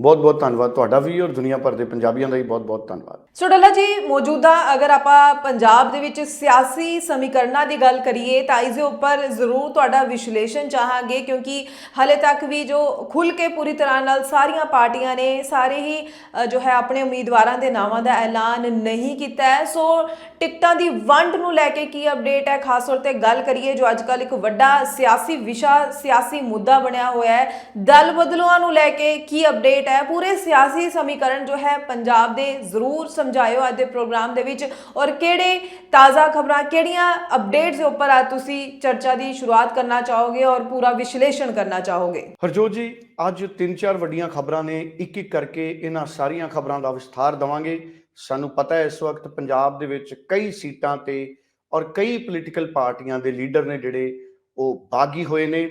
ਬਹੁਤ ਬਹੁਤ ਧੰਨਵਾਦ ਤੁਹਾਡਾ ਵੀ ਔਰ ਦੁਨੀਆ ਭਰ ਦੇ ਪੰਜਾਬੀਆਂ ਦਾ ਵੀ ਬਹੁਤ ਬਹੁਤ ਧੰਨਵਾਦ। ਸੋ ਡੱਲਾ ਜੀ, ਮੌਜੂਦਾ ਅਗਰ ਆਪਾਂ ਪੰਜਾਬ ਦੇ ਵਿੱਚ ਸਿਆਸੀ ਸਮੀਕਰਨਾਂ ਦੀ ਗੱਲ ਕਰੀਏ ਤਾਂ ਇਸ ਦੇ ਉੱਪਰ ਜ਼ਰੂਰ ਤੁਹਾਡਾ ਵਿਸ਼ਲੇਸ਼ਣ ਚਾਹਾਂਗੇ ਕਿਉਂਕਿ ਹਲੇ ਤੱਕ ਵੀ ਜੋ ਖੁੱਲ ਕੇ ਪੂਰੀ ਤਰ੍ਹਾਂ ਨਾਲ ਸਾਰੀਆਂ ਪਾਰਟੀਆਂ ਨੇ ਸਾਰੇ ਹੀ ਜੋ ਹੈ ਆਪਣੇ ਉਮੀਦਵਾਰਾਂ ਦੇ ਨਾਵਾਂ ਦਾ ਐਲਾਨ ਨਹੀਂ ਕੀਤਾ ਹੈ। ਸੋ ਟਿਕਟਾਂ ਦੀ ਵੰਡ ਨੂੰ ਲੈ ਕੇ ਕੀ ਅਪਡੇਟ ਹੈ? ਖਾਸ ਤੌਰ ਤੇ ਗੱਲ ਕਰੀਏ ਜੋ ਅੱਜ ਕੱਲ ਇੱਕ ਵੱਡਾ ਸਿਆਸੀ ਵਿਸ਼ਾ, ਸਿਆਸੀ ਮੁੱਦਾ ਬਣਿਆ ਹੋਇਆ ਹੈ। ਦਲ ਬਦਲੂਆਂ ਨੂੰ ਲੈ ਕੇ ਕੀ ਅਪਡੇਟ ਹੈ। ਪੂਰੇ ਸਿਆਸੀ ਸਮੀਕਰਨ ਜੋ ਹੈ, ਪੰਜਾਬ ਦੇ ਜ਼ਰੂਰ ਸਮਝਾਇਓ ਅੱਜ ਦੇ ਪ੍ਰੋਗਰਾਮ ਦੇ ਵਿੱਚ। ਔਰ ਕਿਹੜੇ ਤਾਜ਼ਾ ਖਬਰਾਂ, ਕਿਹੜੀਆਂ ਅਪਡੇਟਸ ਦੇ ਉੱਪਰ ਅੱਜ ਤੁਸੀਂ ਚਰਚਾ ਦੀ ਸ਼ੁਰੂਆਤ ਕਰਨਾ ਚਾਹੋਗੇ ਔਰ ਪੂਰਾ ਵਿਸ਼ਲੇਸ਼ਣ ਕਰਨਾ ਚਾਹੋਗੇ? ਹਰਜੋਤ ਜੀ, ਅੱਜ ਤਿੰਨ ਚਾਰ ਵੱਡੀਆਂ ਖਬਰਾਂ ਨੇ ਇੱਕ ਇੱਕ ਕਰਕੇ ਇਹਨਾਂ ਸਾਰੀਆਂ ਖਬਰਾਂ ਦਾ ਵਿਸਥਾਰ ਦਵਾਂਗੇ। ਸਾਨੂੰ ਪਤਾ ਹੈ, ਇਸ ਵਕਤ ਪੰਜਾਬ ਦੇ ਵਿੱਚ ਕਈ ਸੀਟਾਂ ਤੇ ਔਰ ਕਈ ਪੋਲੀਟੀਕਲ ਪਾਰਟੀਆਂ ਦੇ ਲੀਡਰ ਨੇ ਜਿਹੜੇ ਉਹ ਬਾਗੀ ਹੋਏ ਨੇ।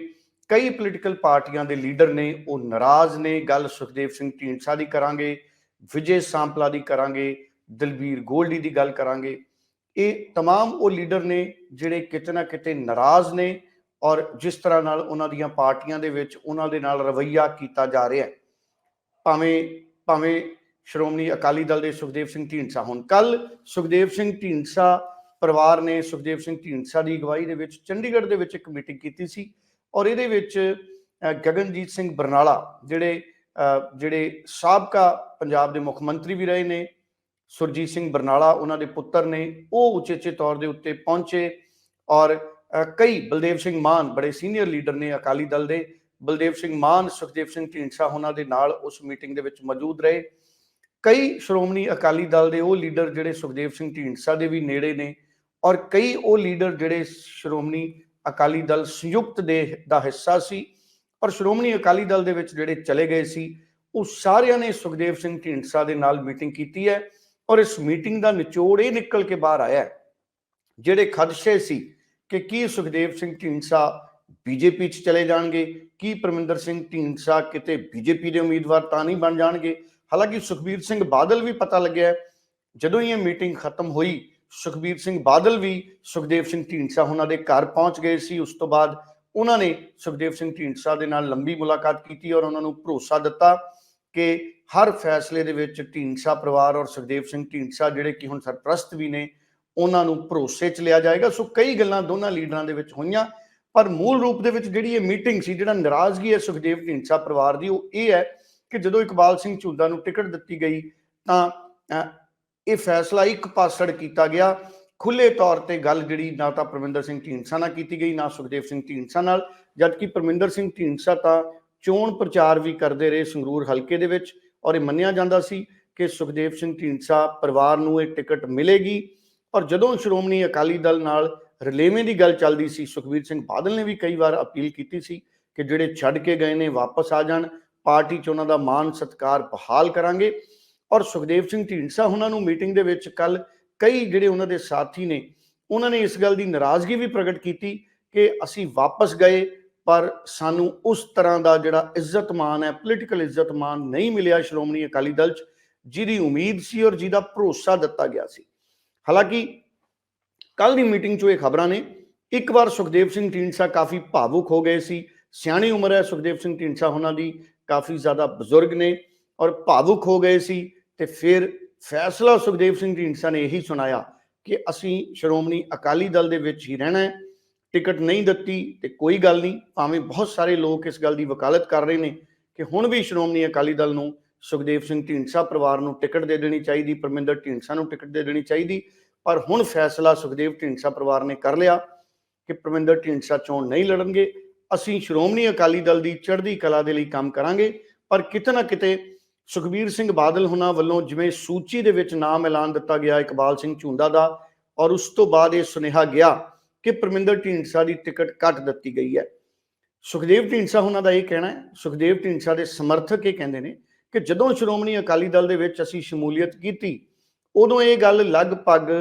ਕਈ ਪੋਲੀਟੀਕਲ ਪਾਰਟੀਆਂ ਦੇ ਲੀਡਰ ਨੇ ਉਹ ਨਾਰਾਜ਼ ਨੇ ਗੱਲ ਸੁਖਦੇਵ ਸਿੰਘ ਢੀਂਡਸਾ ਦੀ ਕਰਾਂਗੇ ਵਿਜੇ ਸਾਂਪਲਾ ਦੀ ਕਰਾਂਗੇ ਦਲਬੀਰ ਗੋਲਡੀ ਦੀ ਗੱਲ ਕਰਾਂਗੇ ਇਹ तमाम ਉਹ ਲੀਡਰ ਨੇ ਜਿਹੜੇ ਕਿਤੇ ਨਾ ਕਿਤੇ ਨਾਰਾਜ਼ ਨੇ ਔਰ ਜਿਸ ਤਰ੍ਹਾਂ ਨਾਲ ਉਹਨਾਂ ਦੀਆਂ ਪਾਰਟੀਆਂ ਦੇ ਵਿੱਚ ਉਹਨਾਂ ਦੇ ਨਾਲ ਰਵੱਈਆ ਕੀਤਾ ਜਾ ਰਿਹਾ ਹੈ ਭਾਵੇਂ ਭਾਵੇਂ ਸ਼੍ਰੋਮਣੀ ਅਕਾਲੀ ਦਲ ਦੇ ਸੁਖਦੇਵ ਸਿੰਘ ਢੀਂਡਸਾ ਹੁਣ ਕੱਲ ਸੁਖਦੇਵ ਸਿੰਘ ਢੀਂਡਸਾ ਪਰਿਵਾਰ ਨੇ ਸੁਖਦੇਵ ਸਿੰਘ ਢੀਂਡਸਾ ਦੀ ਅਗਵਾਈ ਦੇ ਵਿੱਚ ਚੰਡੀਗੜ੍ਹ ਦੇ ਵਿੱਚ ਇੱਕ ਮੀਟਿੰਗ ਕੀਤੀ ਸੀ ਔਰ ਇਹਦੇ ਵਿੱਚ ਗਗਨਜੀਤ ਸਿੰਘ ਬਰਨਾਲਾ ਜਿਹੜੇ ਜਿਹੜੇ ਸਾਬਕਾ ਪੰਜਾਬ ਦੇ ਮੁੱਖ ਮੰਤਰੀ ਵੀ ਰਹੇ ਨੇ, ਸੁਰਜੀਤ ਸਿੰਘ ਬਰਨਾਲਾ ਉਹਨਾਂ ਦੇ ਪੁੱਤਰ ਨੇ, ਉਹ ਉਚੇਚੇ ਤੌਰ ਦੇ ਉੱਤੇ ਪਹੁੰਚੇ ਔਰ ਕਈ ਬਲਦੇਵ ਸਿੰਘ ਮਾਨ ਬੜੇ ਸੀਨੀਅਰ ਲੀਡਰ ਨੇ ਅਕਾਲੀ ਦਲ ਦੇ, ਬਲਦੇਵ ਸਿੰਘ ਮਾਨ, ਸੁਖਦੇਵ ਸਿੰਘ ਢੀਂਡਸਾ ਉਹਨਾਂ ਦੇ ਨਾਲ ਉਸ ਮੀਟਿੰਗ ਦੇ ਵਿੱਚ ਮੌਜੂਦ ਰਹੇ। ਕਈ ਸ਼੍ਰੋਮਣੀ ਅਕਾਲੀ ਦਲ ਦੇ ਉਹ ਲੀਡਰ ਜਿਹੜੇ ਸੁਖਦੇਵ ਸਿੰਘ ਢੀਂਡਸਾ ਦੇ ਵੀ ਨੇੜੇ ਨੇ ਔਰ ਕਈ ਉਹ ਲੀਡਰ ਜਿਹੜੇ ਸ਼੍ਰੋਮਣੀ ਅਕਾਲੀ ਦਲ ਸੰਯੁਕਤ ਦੇ ਦਾ ਹਿੱਸਾ ਸੀ ਔਰ ਸ਼੍ਰੋਮਣੀ ਅਕਾਲੀ ਦਲ ਦੇ ਵਿੱਚ ਜਿਹੜੇ ਚਲੇ ਗਏ ਸੀ ਉਹ ਸਾਰਿਆਂ ਨੇ ਸੁਖਦੇਵ ਸਿੰਘ ਢੀਂਡਸਾ ਦੇ ਨਾਲ ਮੀਟਿੰਗ ਕੀਤੀ ਹੈ ਔਰ ਇਸ ਮੀਟਿੰਗ ਦਾ ਨਿਚੋੜ ਇਹ ਨਿਕਲ ਕੇ ਬਾਹਰ ਆਇਆ ਹੈ। ਜਿਹੜੇ ਖਦਸ਼ੇ ਸੀ ਕਿ ਕੀ ਸੁਖਦੇਵ ਸਿੰਘ ਢੀਂਡਸਾ ਬੀਜੇਪੀ 'ਚ ਚਲੇ ਜਾਣਗੇ ਕੀ ਪਰਮਿੰਦਰ ਸਿੰਘ ਢੀਂਡਸਾ ਕਿਤੇ ਬੀਜੇਪੀ ਦੇ ਉਮੀਦਵਾਰ ਤਾਂ ਨਹੀਂ ਬਣ ਜਾਣਗੇ ਹਾਲਾਂਕਿ ਸੁਖਬੀਰ ਸਿੰਘ ਬਾਦਲ ਵੀ ਪਤਾ ਲੱਗਿਆ ਹੈ, ਜਦੋਂ ਇਹ ਮੀਟਿੰਗ ਖਤਮ ਹੋਈ ਸੁਖਬੀਰ ਸਿੰਘ ਬਾਦਲ ਵੀ ਸੁਖਦੇਵ ਸਿੰਘ ਢੀਂਡਸਾ ਉਹਨਾਂ ਦੇ ਘਰ ਪਹੁੰਚ ਗਏ ਸੀ। ਉਸ ਤੋਂ ਬਾਅਦ ਉਹਨਾਂ ਨੇ ਸੁਖਦੇਵ ਸਿੰਘ ਢੀਂਡਸਾ ਦੇ ਨਾਲ ਲੰਬੀ ਮੁਲਾਕਾਤ ਕੀਤੀ ਔਰ ਉਹਨਾਂ ਨੂੰ ਭਰੋਸਾ ਦਿੱਤਾ ਕਿ ਹਰ ਫੈਸਲੇ ਦੇ ਵਿੱਚ ਢੀਂਡਸਾ ਪਰਿਵਾਰ ਔਰ ਸੁਖਦੇਵ ਸਿੰਘ ਢੀਂਡਸਾ ਜਿਹੜੇ ਕਿ ਹੁਣ ਸਰਪ੍ਰਸਤ ਵੀ ਨੇ ਉਹਨਾਂ ਨੂੰ ਭਰੋਸੇ 'ਚ ਲਿਆ ਜਾਏਗਾ। ਸੋ ਕਈ ਗੱਲਾਂ ਦੋਨਾਂ ਲੀਡਰਾਂ ਦੇ ਵਿੱਚ ਹੋਈਆਂ ਪਰ ਮੂਲ ਰੂਪ ਦੇ ਵਿੱਚ ਜਿਹੜੀ ਇਹ ਮੀਟਿੰਗ ਸੀ ਜਿਹੜਾ ਨਾਰਾਜ਼ਗੀ ਹੈ ਸੁਖਦੇਵ ਢੀਂਡਸਾ ਪਰਿਵਾਰ ਦੀ ਉਹ ਇਹ ਹੈ ਕਿ ਜਦੋਂ ਇਕਬਾਲ ਸਿੰਘ ਝੁੰਦਾ ਨੂੰ ਟਿਕਟ ਦਿੱਤੀ ਗਈ ਤਾਂ ਅ, ਇਹ ਫੈਸਲਾ ਇੱਕ ਪਾਸੜ ਕੀਤਾ ਗਿਆ। ਖੁੱਲੇ ਤੌਰ ਤੇ ਗੱਲ ਜਿਹੜੀ ਨਾ ਤਾਂ ਪਰਮਿੰਦਰ ਸਿੰਘ ਢੀਂਡਸਾ ਨਾਲ ਕੀਤੀ ਗਈ, ਨਾ ਸੁਖਦੇਵ ਸਿੰਘ ਢੀਂਡਸਾ ਨਾਲ, ਜਦਕਿ ਪਰਮਿੰਦਰ ਸਿੰਘ ਢੀਂਡਸਾ ਤਾਂ ਚੋਣ ਪ੍ਰਚਾਰ ਵੀ ਕਰਦੇ ਰਹੇ ਸੰਗਰੂਰ ਹਲਕੇ ਦੇ ਵਿੱਚ ਔਰ ਇਹ ਮੰਨਿਆ ਜਾਂਦਾ ਸੀ ਕਿ ਸੁਖਦੇਵ ਸਿੰਘ ਢੀਂਡਸਾ ਪਰਿਵਾਰ ਨੂੰ ਇਹ ਟਿਕਟ ਮਿਲੇਗੀ। ਔਰ ਜਦੋਂ ਸ਼੍ਰੋਮਣੀ ਅਕਾਲੀ ਦਲ ਨਾਲ ਰਲੇਵੇਂ ਦੀ ਗੱਲ ਚੱਲਦੀ ਸੀ, ਸੁਖਬੀਰ ਸਿੰਘ ਬਾਦਲ ਨੇ ਵੀ ਕਈ ਵਾਰ ਅਪੀਲ ਕੀਤੀ ਸੀ ਕਿ ਜਿਹੜੇ ਛੱਡ ਕੇ ਗਏ ਨੇ ਵਾਪਸ ਆ ਜਾਣ, ਪਾਰਟੀ 'ਚ ਉਹਨਾਂ ਦਾ ਮਾਨ ਸਤਿਕਾਰ ਬਹਾਲ ਕਰਾਂਗੇ। ਔਰ ਸੁਖਦੇਵ ਸਿੰਘ ਢੀਂਡਸਾ ਉਹਨਾਂ ਨੂੰ ਮੀਟਿੰਗ ਦੇ ਵਿੱਚ ਕੱਲ ਕਈ ਜਿਹੜੇ ਉਹਨਾਂ ਦੇ ਸਾਥੀ ਨੇ, ਉਹਨਾਂ ਨੇ ਇਸ ਗੱਲ ਦੀ ਨਾਰਾਜ਼ਗੀ ਵੀ ਪ੍ਰਗਟ ਕੀਤੀ ਕਿ ਅਸੀਂ ਵਾਪਸ ਗਏ, ਪਰ ਸਾਨੂੰ ਉਸ ਤਰ੍ਹਾਂ ਦਾ ਜਿਹੜਾ ਇੱਜ਼ਤ ਮਾਨ ਹੈ ਪੋਲੀਟੀਕਲ ਇੱਜ਼ਤ ਮਾਨ ਨਹੀਂ ਮਿਲਿਆ ਸ਼੍ਰੋਮਣੀ ਅਕਾਲੀ ਦਲ 'ਚ, ਜਿਹਦੀ ਉਮੀਦ ਸੀ ਔਰ ਜਿਹਦਾ ਭਰੋਸਾ ਦਿੱਤਾ ਗਿਆ ਸੀ। ਹਾਲਾਂਕਿ ਕੱਲ ਦੀ ਮੀਟਿੰਗ 'ਚੋਂ ਇਹ ਖਬਰਾਂ ਨੇ, ਇੱਕ ਵਾਰ ਸੁਖਦੇਵ ਸਿੰਘ ਢੀਂਡਸਾ ਕਾਫੀ ਭਾਵੁਕ ਹੋ ਗਏ ਸੀ, ਸਿਆਣੀ ਉਮਰ ਹੈ ਸੁਖਦੇਵ ਸਿੰਘ ਢੀਂਡਸਾ ਉਹਨਾਂ ਦੀ, ਕਾਫੀ ਜ਼ਿਆਦਾ ਬਜ਼ੁਰਗ ਨੇ ਔਰ ਭਾਵੁਕ ਹੋ ਗਏ ਸੀ। ਤੇ ਫਿਰ ਫੈਸਲਾ ਸੁਖਦੇਵ ਸਿੰਘ ਢੀਂਡਸਾ ਨੇ ਇਹੀ ਸੁਣਾਇਆ ਕਿ ਅਸੀਂ ਸ਼੍ਰੋਮਣੀ ਅਕਾਲੀ ਦਲ ਦੇ ਵਿੱਚ ਹੀ ਰਹਿਣਾ ਹੈ, ਟਿਕਟ ਨਹੀਂ ਦਿੱਤੀ ਤੇ ਕੋਈ ਗੱਲ ਨਹੀਂ, ਭਾਵੇਂ ਬਹੁਤ ਸਾਰੇ ਲੋਕ ਇਸ ਗੱਲ ਦੀ ਵਕਾਲਤ ਕਰ ਰਹੇ ਨੇ ਕਿ ਹੁਣ ਵੀ ਸ਼੍ਰੋਮਣੀ ਅਕਾਲੀ ਦਲ ਨੂੰ ਸੁਖਦੇਵ ਸਿੰਘ ਢੀਂਡਸਾ ਪਰਿਵਾਰ ਨੂੰ ਟਿਕਟ ਦੇ ਦੇਣੀ ਚਾਹੀਦੀ, ਪਰਮਿੰਦਰ ਢੀਂਡਸਾ ਨੂੰ ਟਿਕਟ ਦੇ ਦੇਣੀ ਚਾਹੀਦੀ, ਪਰ ਹੁਣ ਫੈਸਲਾ ਸੁਖਦੇਵ ਢੀਂਡਸਾ ਪਰਿਵਾਰ ਨੇ ਕਰ ਲਿਆ ਕਿ ਪਰਮਿੰਦਰ ਢੀਂਡਸਾ ਚੋਣ ਨਹੀਂ ਲੜਨਗੇ, ਅਸੀਂ ਸ਼੍ਰੋਮਣੀ ਅਕਾਲੀ ਦਲ ਦੀ ਚੜ੍ਹਦੀ ਕਲਾ ਦੇ ਲਈ ਕੰਮ ਕਰਾਂਗੇ, ਪਰ ਕਿਤੇ ਨਾ ਕਿਤੇ ਸੁਖਬੀਰ ਸਿੰਘ ਬਾਦਲ ਹੁਣਾਂ ਵੱਲੋਂ ਜਿਵੇਂ ਸੂਚੀ ਦੇ ਵਿੱਚ ਨਾਮ ਐਲਾਨ ਦਿੱਤਾ ਗਿਆ ਇਕਬਾਲ ਸਿੰਘ ਝੁੰਦਾ ਦਾ, ਔਰ ਉਸ ਤੋਂ ਬਾਅਦ ਇਹ ਸੁਨੇਹਾ ਗਿਆ ਕਿ ਪਰਮਿੰਦਰ ਢੀਂਡਸਾ ਦੀ ਟਿਕਟ ਕੱਟ ਦਿੱਤੀ ਗਈ ਹੈ। ਸੁਖਦੇਵ ਢੀਂਡਸਾ ਉਹਨਾਂ ਦਾ ਇਹ ਕਹਿਣਾ ਹੈ, ਸੁਖਦੇਵ ਢੀਂਡਸਾ ਦੇ ਸਮਰਥਕ ਇਹ ਕਹਿੰਦੇ ਨੇ ਕਿ ਜਦੋਂ ਸ਼੍ਰੋਮਣੀ ਅਕਾਲੀ ਦਲ ਦੇ ਵਿੱਚ ਅਸੀਂ ਸ਼ਮੂਲੀਅਤ ਕੀਤੀ, ਉਦੋਂ ਇਹ ਗੱਲ ਲਗਭਗ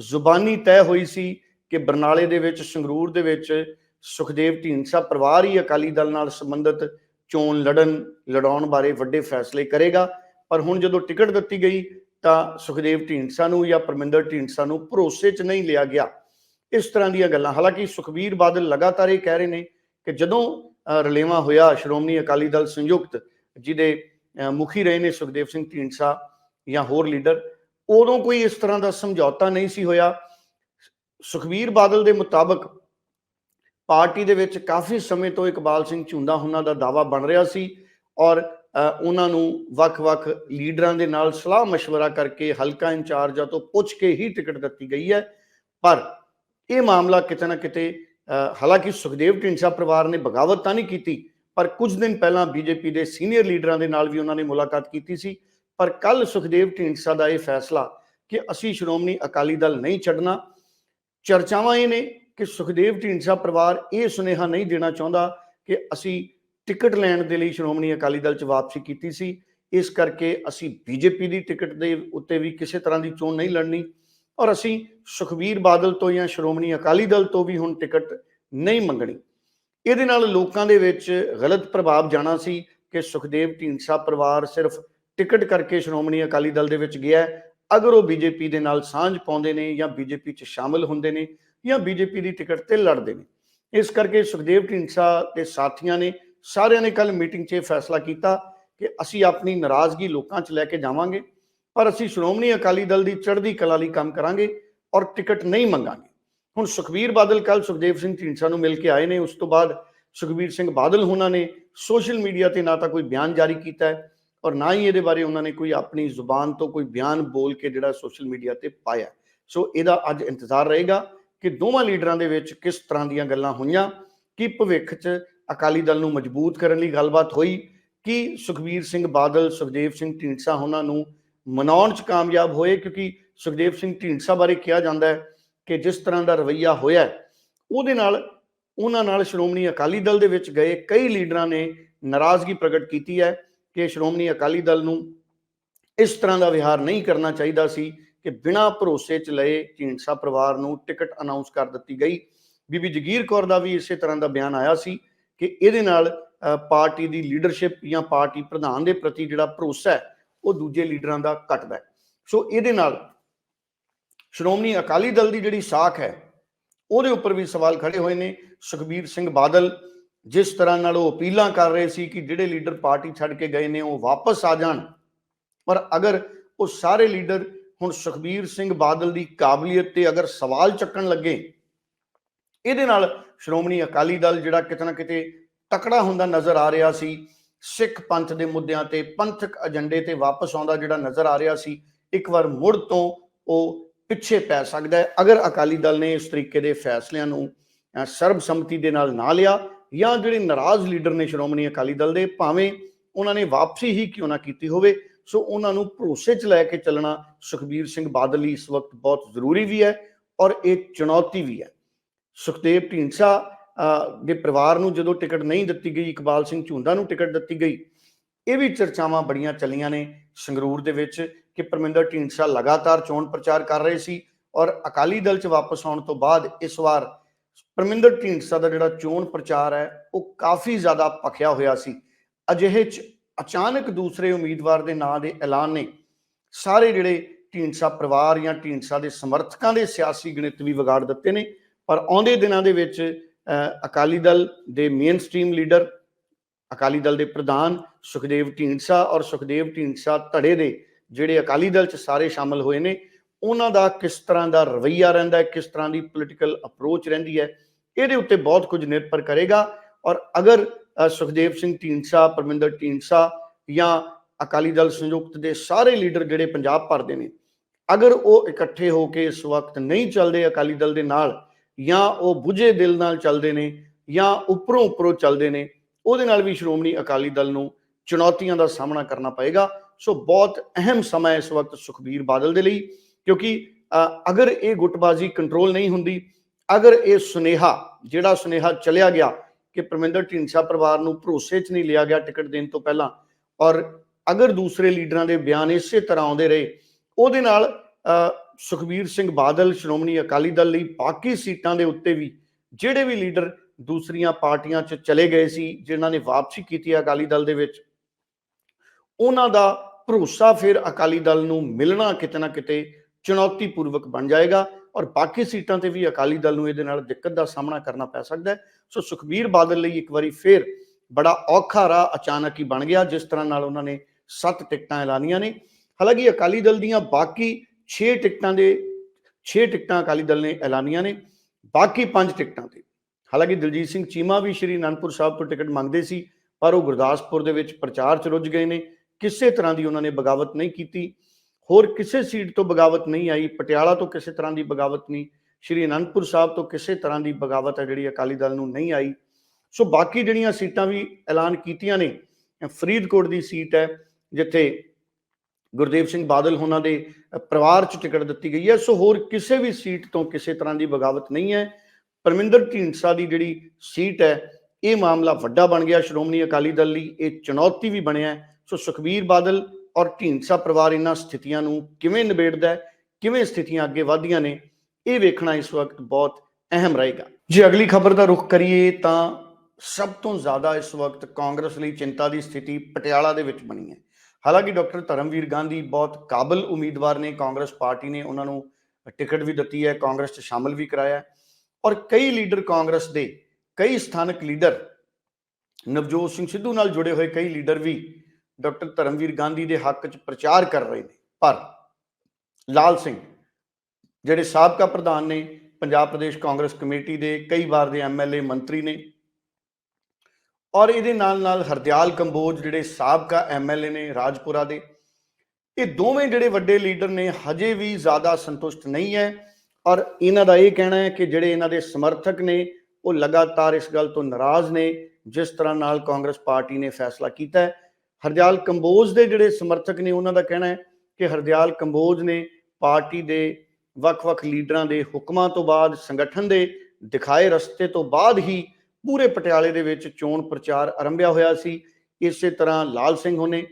ਜ਼ੁਬਾਨੀ ਤੈਅ ਹੋਈ ਸੀ ਕਿ ਬਰਨਾਲੇ ਦੇ ਵਿੱਚ, ਸੰਗਰੂਰ ਦੇ ਵਿੱਚ ਸੁਖਦੇਵ ਢੀਂਡਸਾ ਪਰਿਵਾਰ ਹੀ ਅਕਾਲੀ ਦਲ ਨਾਲ ਸੰਬੰਧਿਤ ਚੋਣ ਲੜਨ ਲੜਾਉਣ ਬਾਰੇ ਵੱਡੇ ਫੈਸਲੇ ਕਰੇਗਾ। ਪਰ ਹੁਣ ਜਦੋਂ ਟਿਕਟ ਦਿੱਤੀ ਗਈ ਤਾਂ ਸੁਖਦੇਵ ਢੀਂਡਸਾ ਨੂੰ ਜਾਂ ਪਰਮਿੰਦਰ ਢੀਂਡਸਾ ਨੂੰ ਭਰੋਸੇ 'ਚ ਨਹੀਂ ਲਿਆ ਗਿਆ। ਇਸ ਤਰ੍ਹਾਂ ਦੀਆਂ ਗੱਲਾਂ। ਹਾਲਾਂਕਿ ਸੁਖਬੀਰ ਬਾਦਲ ਲਗਾਤਾਰ ਇਹ ਕਹਿ ਰਹੇ ਨੇ ਕਿ ਜਦੋਂ ਅ, ਰਲੇਵਾਂ ਹੋਇਆ ਸ਼੍ਰੋਮਣੀ ਅਕਾਲੀ ਦਲ ਸੰਯੁਕਤ ਜਿਹਦੇ ਅ, ਮੁਖੀ ਰਹੇ ਨੇ ਸੁਖਦੇਵ ਸਿੰਘ ਢੀਂਡਸਾ ਜਾਂ ਹੋਰ ਲੀਡਰ ਉਦੋਂ ਕੋਈ ਇਸ ਤਰ੍ਹਾਂ ਦਾ ਸਮਝੌਤਾ ਨਹੀਂ ਸੀ ਹੋਇਆ। ਸੁਖਬੀਰ ਬਾਦਲ ਦੇ ਮੁਤਾਬਕ ਪਾਰਟੀ ਦੇ ਵਿੱਚ ਕਾਫੀ ਸਮੇਂ ਤੋਂ ਇਕਬਾਲ ਸਿੰਘ ਝੁੰਦਾ ਉਹਨਾਂ ਦਾ ਦਾਵਾ ਬਣ ਰਿਹਾ ਸੀ ਔਰ ਉਹਨਾਂ ਨੂੰ ਵੱਖ-ਵੱਖ ਲੀਡਰਾਂ ਦੇ ਨਾਲ ਸਲਾਹ مشਵਰਾ ਕਰਕੇ ਹਲਕਾ ਇੰਚਾਰਜਾਂ ਤੋਂ ਪੁੱਛ ਕੇ ਹੀ ਟਿਕਟ ਦਿੱਤੀ ਗਈ ਹੈ। ਪਰ ਇਹ ਮਾਮਲਾ ਕਿਤੇ ਨਾ ਕਿਤੇ ਹਾਲਾਂਕਿ ਸੁਖਦੇਵ ਢਿੰਸਾ ਪਰਿਵਾਰ ਨੇ ਬਗਾਵਤ ਤਾਂ ਨਹੀਂ ਕੀਤੀ, ਪਰ ਕੁਝ ਦਿਨ ਪਹਿਲਾਂ ਬੀਜੇਪੀ ਦੇ ਸੀਨੀਅਰ ਲੀਡਰਾਂ ਦੇ ਨਾਲ ਵੀ ਉਹਨਾਂ ਨੇ ਮੁਲਾਕਾਤ ਕੀਤੀ ਸੀ। ਪਰ ਕੱਲ ਸੁਖਦੇਵ ਢਿੰਸਾ ਦਾ ਇਹ ਫੈਸਲਾ ਕਿ ਅਸੀਂ ਸ਼੍ਰੋਮਣੀ ਅਕਾਲੀ ਦਲ ਨਹੀਂ ਛੱਡਣਾ, ਚਰਚਾਵਾਂ ਇਹ ਨੇ ਕਿ ਸੁਖਦੇਵ ਢੀਂਡਸਾ ਪਰਿਵਾਰ ਇਹ ਸੁਨੇਹਾ ਨਹੀਂ ਦੇਣਾ ਚਾਹੁੰਦਾ ਕਿ ਅਸੀਂ ਟਿਕਟ ਲੈਣ ਦੇ ਲਈ ਸ਼੍ਰੋਮਣੀ ਅਕਾਲੀ ਦਲ 'ਚ ਵਾਪਸੀ ਕੀਤੀ ਸੀ। ਇਸ ਕਰਕੇ ਅਸੀਂ ਬੀਜੇਪੀ ਦੀ ਟਿਕਟ ਦੇ ਉੱਤੇ ਵੀ ਕਿਸੇ ਤਰ੍ਹਾਂ ਦੀ ਚੋਣ ਨਹੀਂ ਲੜਨੀ ਔਰ ਅਸੀਂ ਸੁਖਬੀਰ ਬਾਦਲ ਤੋਂ ਜਾਂ ਸ਼੍ਰੋਮਣੀ ਅਕਾਲੀ ਦਲ ਤੋਂ ਵੀ ਹੁਣ ਟਿਕਟ ਨਹੀਂ ਮੰਗਣੀ। ਇਹਦੇ ਨਾਲ ਲੋਕਾਂ ਦੇ ਵਿੱਚ ਗਲਤ ਪ੍ਰਭਾਵ ਜਾਣਾ ਸੀ ਕਿ ਸੁਖਦੇਵ ਢੀਂਡਸਾ ਪਰਿਵਾਰ ਸਿਰਫ ਟਿਕਟ ਕਰਕੇ ਸ਼੍ਰੋਮਣੀ ਅਕਾਲੀ ਦਲ ਦੇ ਵਿੱਚ ਗਿਆ ਅਗਰ ਉਹ ਬੀਜੇਪੀ ਦੇ ਨਾਲ ਸਾਂਝ ਪਾਉਂਦੇ ਨੇ ਜਾਂ ਬੀਜੇਪੀ 'ਚ ਸ਼ਾਮਲ ਹੁੰਦੇ ਨੇ ਜਾਂ ਬੀਜੇਪੀ ਦੀ ਟਿਕਟ ਤੇ ਲੜਦੇ ਨੇ। ਇਸ ਕਰਕੇ ਸੁਖਦੇਵ ਢੀਂਡਸਾ ਤੇ ਸਾਥੀਆਂ ਨੇ ਸਾਰਿਆਂ ਨੇ ਕੱਲ ਮੀਟਿੰਗ 'ਚ ਇਹ ਫੈਸਲਾ ਕੀਤਾ ਕਿ ਅਸੀਂ ਆਪਣੀ ਨਾਰਾਜ਼ਗੀ ਲੋਕਾਂ 'ਚ ਲੈ ਕੇ ਜਾਵਾਂਗੇ, ਪਰ ਅਸੀਂ ਸ਼੍ਰੋਮਣੀ ਅਕਾਲੀ ਦਲ ਦੀ ਚੜ੍ਹਦੀ ਕਲਾ ਲਈ ਕੰਮ ਕਰਾਂਗੇ ਔਰ ਟਿਕਟ ਨਹੀਂ ਮੰਗਾਂਗੇ। ਹੁਣ ਸੁਖਬੀਰ ਬਾਦਲ ਕੱਲ ਸੁਖਦੇਵ ਸਿੰਘ ਢੀਂਡਸਾ ਨੂੰ ਮਿਲ ਕੇ ਆਏ ਨੇ, ਉਸ ਤੋਂ ਬਾਅਦ ਸੁਖਬੀਰ ਸਿੰਘ ਬਾਦਲ ਉਹਨਾਂ ਨੇ ਸੋਸ਼ਲ ਮੀਡੀਆ ਤੇ ਨਾ ਤਾਂ ਕੋਈ ਬਿਆਨ ਜਾਰੀ ਕੀਤਾ ਹੈ ਔਰ ਨਾ ਹੀ ਇਹਦੇ ਬਾਰੇ ਉਹਨਾਂ ਨੇ ਕੋਈ ਆਪਣੀ ਜ਼ੁਬਾਨ ਤੋਂ ਕੋਈ ਬਿਆਨ ਬੋਲ ਕੇ ਜਿਹੜਾ ਸੋਸ਼ਲ ਮੀਡੀਆ ਤੇ ਪਾਇਆ। ਸੋ ਇਹਦਾ ਅੱਜ ਇੰਤਜ਼ਾਰ ਰਹੇਗਾ। ਕਿ ਦੋਵਾਂ ਲੀਡਰਾਂ ਦੇ ਵਿੱਚ ਕਿਸ ਤਰ੍ਹਾਂ ਦੀਆਂ ਗੱਲਾਂ ਹੋਈਆਂ, ਕਿ ਭਵਿੱਖ 'ਚ ਅਕਾਲੀ ਦਲ ਨੂੰ ਮਜ਼ਬੂਤ ਕਰਨ ਲਈ ਗੱਲਬਾਤ ਹੋਈ, ਕਿ ਸੁਖਬੀਰ ਸਿੰਘ ਬਾਦਲ, ਸੁਖਦੇਵ ਸਿੰਘ ਢੀਂਡਸਾ ਉਹਨਾਂ ਨੂੰ ਮਨਾਉਣ 'ਚ ਕਾਮਯਾਬ ਹੋਏ? ਕਿਉਂਕਿ ਸੁਖਦੇਵ ਸਿੰਘ ਢੀਂਡਸਾ ਬਾਰੇ ਕਿਹਾ ਜਾਂਦਾ ਹੈ ਕਿ ਜਿਸ ਤਰ੍ਹਾਂ ਦਾ ਰਵਈਆ ਹੋਇਆ, ਉਹਦੇ ਨਾਲ, ਉਹਨਾਂ ਨਾਲ ਸ਼੍ਰੋਮਣੀ ਅਕਾਲੀ ਦਲ ਦੇ ਵਿੱਚ ਗਏ ਕਈ ਲੀਡਰਾਂ ਨੇ ਨਾਰਾਜ਼ਗੀ ਪ੍ਰਗਟ ਕੀਤੀ ਹੈ ਕਿ ਸ਼੍ਰੋਮਣੀ ਅਕਾਲੀ ਦਲ ਨੂੰ ਇਸ ਤਰ੍ਹਾਂ ਦਾ ਵਿਹਾਰ ਨਹੀਂ ਕਰਨਾ ਚਾਹੀਦਾ ਸੀ। ਕਿ ਬਿਨਾਂ ਭਰੋਸੇ 'ਚ ਲਏ ਢੀਂਡਸਾ ਪਰਿਵਾਰ ਨੂੰ ਟਿਕਟ ਅਨਾਉਂਸ ਕਰ ਦਿੱਤੀ ਗਈ। ਬੀਬੀ ਜਗੀਰ ਕੌਰ ਦਾ ਵੀ ਇਸੇ ਤਰ੍ਹਾਂ ਦਾ ਬਿਆਨ ਆਇਆ ਸੀ ਕਿ ਇਹਦੇ ਨਾਲ ਪਾਰਟੀ ਦੀ ਲੀਡਰਸ਼ਿਪ ਜਾਂ ਪਾਰਟੀ ਪ੍ਰਧਾਨ ਦੇ ਪ੍ਰਤੀ ਜਿਹੜਾ ਭਰੋਸਾ ਹੈ, ਉਹ ਦੂਜੇ ਲੀਡਰਾਂ ਦਾ ਘਟਦਾ ਸੋ ਇਹਦੇ ਨਾਲ ਸ਼੍ਰੋਮਣੀ ਅਕਾਲੀ ਦਲ ਦੀ ਜਿਹੜੀ ਸਾਖ ਹੈ, ਉਹਦੇ ਉੱਪਰ ਵੀ ਸਵਾਲ ਖੜੇ ਹੋਏ ਨੇ। ਸੁਖਬੀਰ ਸਿੰਘ ਬਾਦਲ ਜਿਸ ਤਰ੍ਹਾਂ ਨਾਲ ਉਹ ਅਪੀਲਾਂ ਕਰ ਰਹੇ ਸੀ ਕਿ ਜਿਹੜੇ ਲੀਡਰ ਪਾਰਟੀ ਛੱਡ ਕੇ ਗਏ ਨੇ, ਉਹ ਵਾਪਸ ਆ ਜਾਣ। ਪਰ ਅਗਰ ਉਹ ਸਾਰੇ ਲੀਡਰ ਹੁਣ ਸੁਖਬੀਰ ਸਿੰਘ ਬਾਦਲ ਦੀ ਕਾਬਲੀਅਤ ਤੇ ਅਗਰ ਸਵਾਲ ਚੱਕਣ ਲੱਗੇ, ਇਹਦੇ ਨਾਲ ਸ਼੍ਰੋਮਣੀ ਅਕਾਲੀ ਦਲ ਜਿਹੜਾ ਕਿਤੇ ਨਾ ਕਿਤੇ ਤਕੜਾ ਹੁੰਦਾ ਨਜ਼ਰ ਆ ਰਿਹਾ ਸੀ। ਸਿੱਖ ਪੰਥ ਦੇ ਮੁੱਦਿਆਂ ਤੇ ਪੰਥਕ ਏਜੰਡੇ ਤੇ ਵਾਪਸ ਆਉਂਦਾ ਜਿਹੜਾ ਨਜ਼ਰ ਆ ਰਿਹਾ ਸੀ, ਇੱਕ ਵਾਰ ਮੁੜ ਤੋਂ ਉਹ ਪਿੱਛੇ ਪੈ ਸਕਦਾ ਹੈ। ਅਗਰ ਅਕਾਲੀ ਦਲ ਨੇ ਇਸ ਤਰੀਕੇ ਦੇ ਫੈਸਲਿਆਂ ਨੂੰ ਸਰਬਸੰਮਤੀ ਦੇ ਨਾਲ ਨਾ ਲਿਆ ਜਾਂ ਜਿਹੜੇ ਨਾਰਾਜ਼ ਲੀਡਰ ਨੇ ਸ਼੍ਰੋਮਣੀ ਅਕਾਲੀ ਦਲ ਦੇ, ਭਾਵੇਂ ਉਹਨਾਂ ਨੇ ਵਾਪਸੀ ਹੀ ਕਿਉਂ ਨਾ ਕੀਤੀ ਹੋਵੇ ਸੋ ਉਹਨਾਂ ਨੂੰ ਭਰੋਸੇ 'ਚ ਲੈ ਕੇ ਚੱਲਣਾ ਸੁਖਬੀਰ ਸਿੰਘ ਬਾਦਲ ਲਈ ਇਸ ਵਕਤ ਬਹੁਤ ਜ਼ਰੂਰੀ ਵੀ ਹੈ ਔਰ ਇਹ ਚੁਣੌਤੀ ਵੀ ਹੈ। ਸੁਖਦੇਵ ਢੀਂਡਸਾ ਦੇ ਪਰਿਵਾਰ ਨੂੰ ਜਦੋਂ ਟਿਕਟ ਨਹੀਂ ਦਿੱਤੀ ਗਈ, ਇਕਬਾਲ ਸਿੰਘ ਝੁੰਦਾ ਨੂੰ ਟਿਕਟ ਦਿੱਤੀ ਗਈ, ਇਹ ਵੀ ਚਰਚਾਵਾਂ ਬੜੀਆਂ ਚੱਲੀਆਂ ਨੇ ਸੰਗਰੂਰ ਦੇ ਵਿੱਚ ਕਿ ਪਰਮਿੰਦਰ ਢੀਂਡਸਾ ਲਗਾਤਾਰ ਚੋਣ ਪ੍ਰਚਾਰ ਕਰ ਰਹੇ ਸੀ ਔਰ ਅਕਾਲੀ ਦਲ 'ਚ ਵਾਪਸ ਆਉਣ ਤੋਂ ਬਾਅਦ ਇਸ ਵਾਰ ਪਰਮਿੰਦਰ ਢੀਂਡਸਾ ਦਾ ਜਿਹੜਾ ਚੋਣ ਪ੍ਰਚਾਰ ਹੈ, ਉਹ ਕਾਫੀ ਜ਼ਿਆਦਾ ਪਖਿਆ ਹੋਇਆ ਸੀ। ਅਜਿਹੇ 'ਚ ਅਚਾਨਕ ਦੂਸਰੇ ਉਮੀਦਵਾਰ ਦੇ ਨਾਂ ਦੇ ਐਲਾਨ ਨੇ। ਸਾਰੇ ਜਿਹੜੇ ਢੀਂਡਸਾ ਪਰਿਵਾਰ ਜਾਂ ਢੀਂਡਸਾ ਦੇ ਸਮਰਥਕਾਂ ਦੇ ਸਿਆਸੀ ਗਣਿਤ ਵੀ ਵਿਗਾੜ ਦਿੱਤੇ ਨੇ। ਪਰ ਆਉਂਦੇ ਦਿਨਾਂ ਦੇ ਵਿੱਚ ਅਕਾਲੀ ਦਲ ਦੇ mainstream leader, Akali Dal ਦੇ ਪ੍ਰਧਾਨ ਸੁਖਦੇਵ ਢੀਂਡਸਾ ਔਰ ਸੁਖਦੇਵ ਢੀਂਡਸਾ ਧੜੇ ਦੇ ਜਿਹੜੇ ਅਕਾਲੀ ਦਲ ਚ ਸਾਰੇ ਸ਼ਾਮਲ ਹੋਏ ਨੇ, ਉਹਨਾਂ ਦਾ ਕਿਸ ਤਰ੍ਹਾਂ ਦਾ ਰਵਈਆ ਰਹਿੰਦਾ ਹੈ, ਕਿਸ ਤਰ੍ਹਾਂ ਦੀ ਪੋਲੀਟੀਕਲ ਅਪਰੋਚ ਰਹਿੰਦੀ ਹੈ, ਇਹਦੇ ਉੱਤੇ ਬਹੁਤ ਕੁਝ ਨਿਰਭਰ ਕਰੇਗਾ। ਔਰ ਅਗਰ ਸੁਖਦੇਵ ਸਿੰਘ ਢੀਂਡਸਾ, ਪਰਮਿੰਦਰ ਢੀਂਡਸਾ ਜਾਂ ਅਕਾਲੀ ਦਲ ਸੰਯੁਕਤ ਦੇ ਸਾਰੇ ਲੀਡਰ ਜਿਹੜੇ ਪੰਜਾਬ ਭਰ ਦੇ ਨੇ, ਅਗਰ ਉਹ ਇਕੱਠੇ ਹੋ ਕੇ ਇਸ ਵਕਤ ਨਹੀਂ ਚੱਲਦੇ ਅਕਾਲੀ ਦਲ ਦੇ ਨਾਲ ਜਾਂ ਉਹ ਬੁਝੇ ਦਿਲ ਨਾਲ ਚੱਲਦੇ ਨੇ ਜਾਂ ਉੱਪਰੋਂ ਉੱਪਰੋਂ ਚੱਲਦੇ ਨੇ, ਉਹਦੇ ਨਾਲ ਵੀ ਸ਼੍ਰੋਮਣੀ ਅਕਾਲੀ ਦਲ ਨੂੰ ਚੁਣੌਤੀਆਂ ਦਾ ਸਾਹਮਣਾ ਕਰਨਾ ਪਏਗਾ। ਸੋ ਬਹੁਤ ਅਹਿਮ ਸਮਾਂ ਇਸ ਵਕਤ ਸੁਖਬੀਰ ਬਾਦਲ ਦੇ ਲਈ, ਕਿਉਂਕਿ ਅਗਰ ਇਹ ਗੁੱਟਬਾਜ਼ੀ ਕੰਟਰੋਲ ਨਹੀਂ ਹੁੰਦੀ, ਅਗਰ ਇਹ ਸੁਨੇਹਾ, ਜਿਹੜਾ ਸੁਨੇਹਾ ਚਲਿਆ ਗਿਆ ਕਿ ਪਰਮਿੰਦਰ ਢੀਂਡਸਾ ਪਰਿਵਾਰ ਨੂੰ ਭਰੋਸੇ 'ਚ ਨਹੀਂ ਲਿਆ ਗਿਆ ਟਿਕਟ ਦੇਣ ਤੋਂ ਪਹਿਲਾਂ। ਔਰ ਅਗਰ ਦੂਸਰੇ ਲੀਡਰਾਂ ਦੇ ਬਿਆਨ ਇਸੇ ਤਰ੍ਹਾਂ ਆਉਂਦੇ ਰਹੇ, ਉਹਦੇ ਨਾਲ ਸੁਖਬੀਰ ਸਿੰਘ ਬਾਦਲ, ਸ਼੍ਰੋਮਣੀ ਅਕਾਲੀ ਦਲ ਲਈ ਬਾਕੀ ਸੀਟਾਂ ਦੇ ਉੱਤੇ ਵੀ ਜਿਹੜੇ ਵੀ ਲੀਡਰ ਦੂਸਰੀਆਂ ਪਾਰਟੀਆਂ 'ਚ ਚਲੇ ਗਏ ਸੀ, ਜਿਨ੍ਹਾਂ ਨੇ ਵਾਪਸੀ ਕੀਤੀ ਅਕਾਲੀ ਦਲ ਦੇ ਵਿੱਚ, ਉਹਨਾਂ ਦਾ ਭਰੋਸਾ ਫਿਰ ਅਕਾਲੀ ਦਲ ਨੂੰ ਮਿਲਣਾ ਕਿਤੇ ਨਾ ਕਿਤੇ ਚੁਣੌਤੀਪੂਰਵਕ ਬਣ ਜਾਏਗਾ। ਔਰ ਬਾਕੀ ਸੀਟਾਂ ਤੇ ਵੀ ਅਕਾਲੀ ਦਲ ਨੂੰ ਇਹਦੇ ਨਾਲ ਦਿੱਕਤ ਦਾ ਸਾਹਮਣਾ ਕਰਨਾ ਪੈ ਸਕਦਾ ਹੈ। ਸੋ ਸੁਖਬੀਰ ਬਾਦਲ ਲਈ ਇੱਕ ਵਾਰੀ ਫਿਰ ਬੜਾ ਔਖਾ ਰਾਹ ਅਚਾਨਕ ਹੀ ਬਣ ਗਿਆ, ਜਿਸ ਤਰ੍ਹਾਂ ਨਾਲ ਉਹਨਾਂ ਨੇ ਸੱਤ ਟਿਕਟਾਂ ਐਲਾਨੀਆਂ ਨੇ। ਹਾਲਾਂਕਿ ਅਕਾਲੀ ਦਲ ਦੀਆਂ ਬਾਕੀ 6 ਟਿਕਟਾਂ ਦੇ 6 ਟਿਕਟਾਂ ਅਕਾਲੀ ਦਲ ਨੇ ਐਲਾਨੀਆਂ ਨੇ, ਬਾਕੀ 5 ਟਿਕਟਾਂ ਤੇ। ਹਾਲਾਂਕਿ ਦਿਲਜੀਤ ਸਿੰਘ ਚੀਮਾ ਵੀ ਸ਼੍ਰੀ ਅਨੰਦਪੁਰ ਸਾਹਿਬ ਤੋਂ ਟਿਕਟ ਮੰਗਦੇ ਸੀ, ਪਰ ਉਹ ਗੁਰਦਾਸਪੁਰ ਦੇ ਵਿੱਚ ਪ੍ਰਚਾਰ 'ਚ ਰੁੱਝ ਗਏ ਨੇ। ਕਿਸੇ ਤਰ੍ਹਾਂ ਦੀ ਉਹਨਾਂ ਨੇ ਬਗਾਵਤ ਨਹੀਂ ਕੀਤੀ। ਹੋਰ ਕਿਸੇ ਸੀਟ ਤੋਂ ਬਗਾਵਤ ਨਹੀਂ ਆਈ, ਪਟਿਆਲਾ ਤੋਂ ਕਿਸੇ ਤਰ੍ਹਾਂ ਦੀ ਬਗਾਵਤ ਨਹੀਂ, ਸ਼੍ਰੀ ਅਨੰਦਪੁਰ ਸਾਹਿਬ ਤੋਂ ਕਿਸੇ ਤਰ੍ਹਾਂ ਦੀ ਬਗਾਵਤ ਹੈ ਜਿਹੜੀ ਅਕਾਲੀ ਦਲ ਨੂੰ ਨਹੀਂ ਆਈ। ਸੋ ਬਾਕੀ ਜਿਹੜੀਆਂ ਸੀਟਾਂ ਵੀ ਐਲਾਨ ਕੀਤੀਆਂ ਨੇ ਫਰੀਦਕੋਟ ਦੀ ਸੀਟ ਹੈ, ਜਿੱਥੇ ਗੁਰਦੇਵ ਸਿੰਘ ਬਾਦਲ ਉਹਨਾਂ ਦੇ ਪਰਿਵਾਰ 'ਚ ਟਿਕਟ ਦਿੱਤੀ ਗਈ ਹੈ। ਸੋ ਹੋਰ ਕਿਸੇ ਵੀ ਸੀਟ ਤੋਂ ਕਿਸੇ ਤਰ੍ਹਾਂ ਦੀ ਬਗਾਵਤ ਨਹੀਂ ਹੈ। ਪਰਮਿੰਦਰ ਢੀਂਡਸਾ ਦੀ ਜਿਹੜੀ ਸੀਟ ਹੈ, ਇਹ ਮਾਮਲਾ ਵੱਡਾ ਬਣ ਗਿਆ ਸ਼੍ਰੋਮਣੀ ਅਕਾਲੀ ਦਲ ਲਈ, ਇਹ ਚੁਣੌਤੀ ਵੀ ਬਣਿਆ ਸੋ ਸੁਖਬੀਰ ਬਾਦਲ ਔਰ ਢੀਂਡਸਾ ਪਰਿਵਾਰ ਇਹਨਾਂ ਸਥਿਤੀਆਂ ਨੂੰ ਕਿਵੇਂ ਨਿਬੇੜਦਾ ਹੈ, ਕਿਵੇਂ ਸਥਿਤੀਆਂ ਅੱਗੇ ਵਧਦੀਆਂ ਨੇ, ਇਹ ਵੇਖਣਾ ਇਸ ਵਕਤ ਬਹੁਤ ਅਹਿਮ ਰਹੇਗਾ। ਜੇ ਅਗਲੀ ਖਬਰ ਦਾ ਰੁਖ ਕਰੀਏ ਤਾਂ ਸਭ ਤੋਂ ਜ਼ਿਆਦਾ ਇਸ ਵਕਤ ਕਾਂਗਰਸ ਲਈ ਚਿੰਤਾ ਦੀ ਸਥਿਤੀ ਪਟਿਆਲਾ ਦੇ ਵਿੱਚ ਬਣੀ ਹੈ। ਹਾਲਾਂਕਿ ਡਾਕਟਰ ਧਰਮਵੀਰ ਗਾਂਧੀ ਬਹੁਤ ਕਾਬਲ ਉਮੀਦਵਾਰ ਨੇ, ਕਾਂਗਰਸ ਪਾਰਟੀ ਨੇ ਉਹਨਾਂ ਨੂੰ ਟਿਕਟ ਵੀ ਦਿੱਤੀ ਹੈ, ਕਾਂਗਰਸ 'ਚ ਸ਼ਾਮਲ ਵੀ ਕਰਾਇਆ ਔਰ ਕਈ ਲੀਡਰ ਕਾਂਗਰਸ ਦੇ, ਕਈ ਸਥਾਨਕ ਲੀਡਰ ਨਵਜੋਤ ਸਿੰਘ ਸਿੱਧੂ ਨਾਲ ਜੁੜੇ ਹੋਏ ਕਈ ਲੀਡਰ ਵੀ ਡਾਕਟਰ ਧਰਮਵੀਰ ਗਾਂਧੀ ਦੇ ਹੱਕ 'ਚ ਪ੍ਰਚਾਰ ਕਰ ਰਹੇ ਨੇ, ਪਰ ਲਾਲ ਸਿੰਘ, ਜਿਹੜੇ ਸਾਬਕਾ ਪ੍ਰਧਾਨ ਨੇ, ਪੰਜਾਬ ਪ੍ਰਦੇਸ਼ ਕਾਂਗਰਸ ਕਮੇਟੀ ਦੇ ਕਈ ਵਾਰ ਦੇ ਐਮਐਲਏ ਮੰਤਰੀ ਨੇ ਔਰ ਇਹਦੇ ਨਾਲ ਨਾਲ ਹਰਦਿਆਲ ਕੰਬੋਜ, ਜਿਹੜੇ ਸਾਬਕਾ ਐਮਐਲਏ ਨੇ ਰਾਜਪੁਰਾ ਦੇ, ਇਹ ਦੋਵੇਂ ਜਿਹੜੇ ਵੱਡੇ ਲੀਡਰ ਨੇ, ਹਜੇ ਵੀ ਜ਼ਿਆਦਾ ਸੰਤੁਸ਼ਟ ਨਹੀਂ ਹੈ ਔਰ ਇਹਨਾਂ ਦਾ ਇਹ ਕਹਿਣਾ ਹੈ ਕਿ ਜਿਹੜੇ ਇਹਨਾਂ ਦੇ ਸਮਰਥਕ ਨੇ, ਉਹ ਲਗਾਤਾਰ ਇਸ ਗੱਲ ਤੋਂ ਨਾਰਾਜ਼ ਨੇ, ਜਿਸ ਤਰ੍ਹਾਂ ਨਾਲ ਕਾਂਗਰਸ ਪਾਰਟੀ ਨੇ ਫੈਸਲਾ ਕੀਤਾ ਹੈ। ਹਰਦਿਆਲ ਕੰਬੋਜ ਦੇ ਜਿਹੜੇ ਸਮਰਥਕ ਨੇ, ਉਹਨਾਂ ਦਾ ਕਹਿਣਾ ਹੈ ਕਿ ਹਰਦਿਆਲ ਕੰਬੋਜ ਨੇ ਪਾਰਟੀ ਦੇ ਵੱਖ-ਵੱਖ ਲੀਡਰਾਂ ਦੇ ਹੁਕਮਾਂ ਤੋਂ ਬਾਅਦ, ਸੰਗਠਨ ਦੇ ਦਿਖਾਏ ਰਸਤੇ ਤੋਂ ਬਾਅਦ ਹੀ ਪੂਰੇ ਪਟਿਆਲੇ ਦੇ ਵਿੱਚ ਚੋਣ ਪ੍ਰਚਾਰ ਆਰੰਭਿਆ ਹੋਇਆ ਸੀ। ਇਸੇ ਤਰ੍ਹਾਂ ਲਾਲ ਸਿੰਘ ਹੋਣੇ,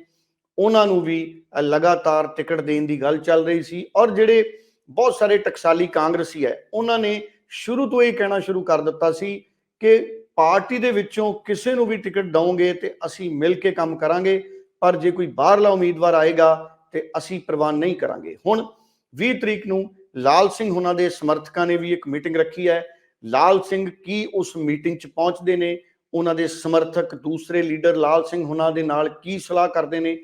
ਉਹਨਾਂ ਨੂੰ ਵੀ ਲਗਾਤਾਰ ਟਿਕਟ ਦੇਣ ਦੀ ਗੱਲ ਚੱਲ ਰਹੀ ਸੀ ਔਰ ਜਿਹੜੇ ਬਹੁਤ ਸਾਰੇ ਟਕਸਾਲੀ ਕਾਂਗਰਸੀ ਹੈ, ਉਹਨਾਂ ਨੇ ਸ਼ੁਰੂ ਤੋਂ ਇਹ ਕਹਿਣਾ ਸ਼ੁਰੂ ਕਰ ਦਿੱਤਾ ਸੀ ਕਿ ਪਾਰਟੀ ਦੇ ਵਿੱਚੋਂ ਕਿਸੇ ਨੂੰ ਵੀ ਟਿਕਟ ਦਵੋਗੇ ਤੇ ਅਸੀਂ ਮਿਲ ਕੇ ਕੰਮ ਕਰਾਂਗੇ, ਪਰ ਜੇ ਕੋਈ ਬਾਹਰਲਾ ਉਮੀਦਵਾਰ ਆਏਗਾ ਤੇ ਅਸੀਂ ਪ੍ਰਵਾਨ ਨਹੀਂ ਕਰਾਂਗੇ। ਹੁਣ 20 ਤਰੀਕ ਨੂੰ ਲਾਲ ਸਿੰਘ ਉਹਨਾਂ ਦੇ ਸਮਰਥਕਾਂ ਨੇ ਵੀ ਇੱਕ ਮੀਟਿੰਗ ਰੱਖੀ ਹੈ। ਲਾਲ ਸਿੰਘ ਕੀ ਉਸ ਮੀਟਿੰਗ 'ਚ ਪਹੁੰਚਦੇ ਨੇ? ਉਹਨਾਂ ਦੇ ਸਮਰਥਕ ਦੂਸਰੇ ਲੀਡਰ ਲਾਲ ਸਿੰਘ ਉਹਨਾਂ ਦੇ ਨਾਲ ਕੀ ਸਲਾਹ ਕਰਦੇ ਨੇ?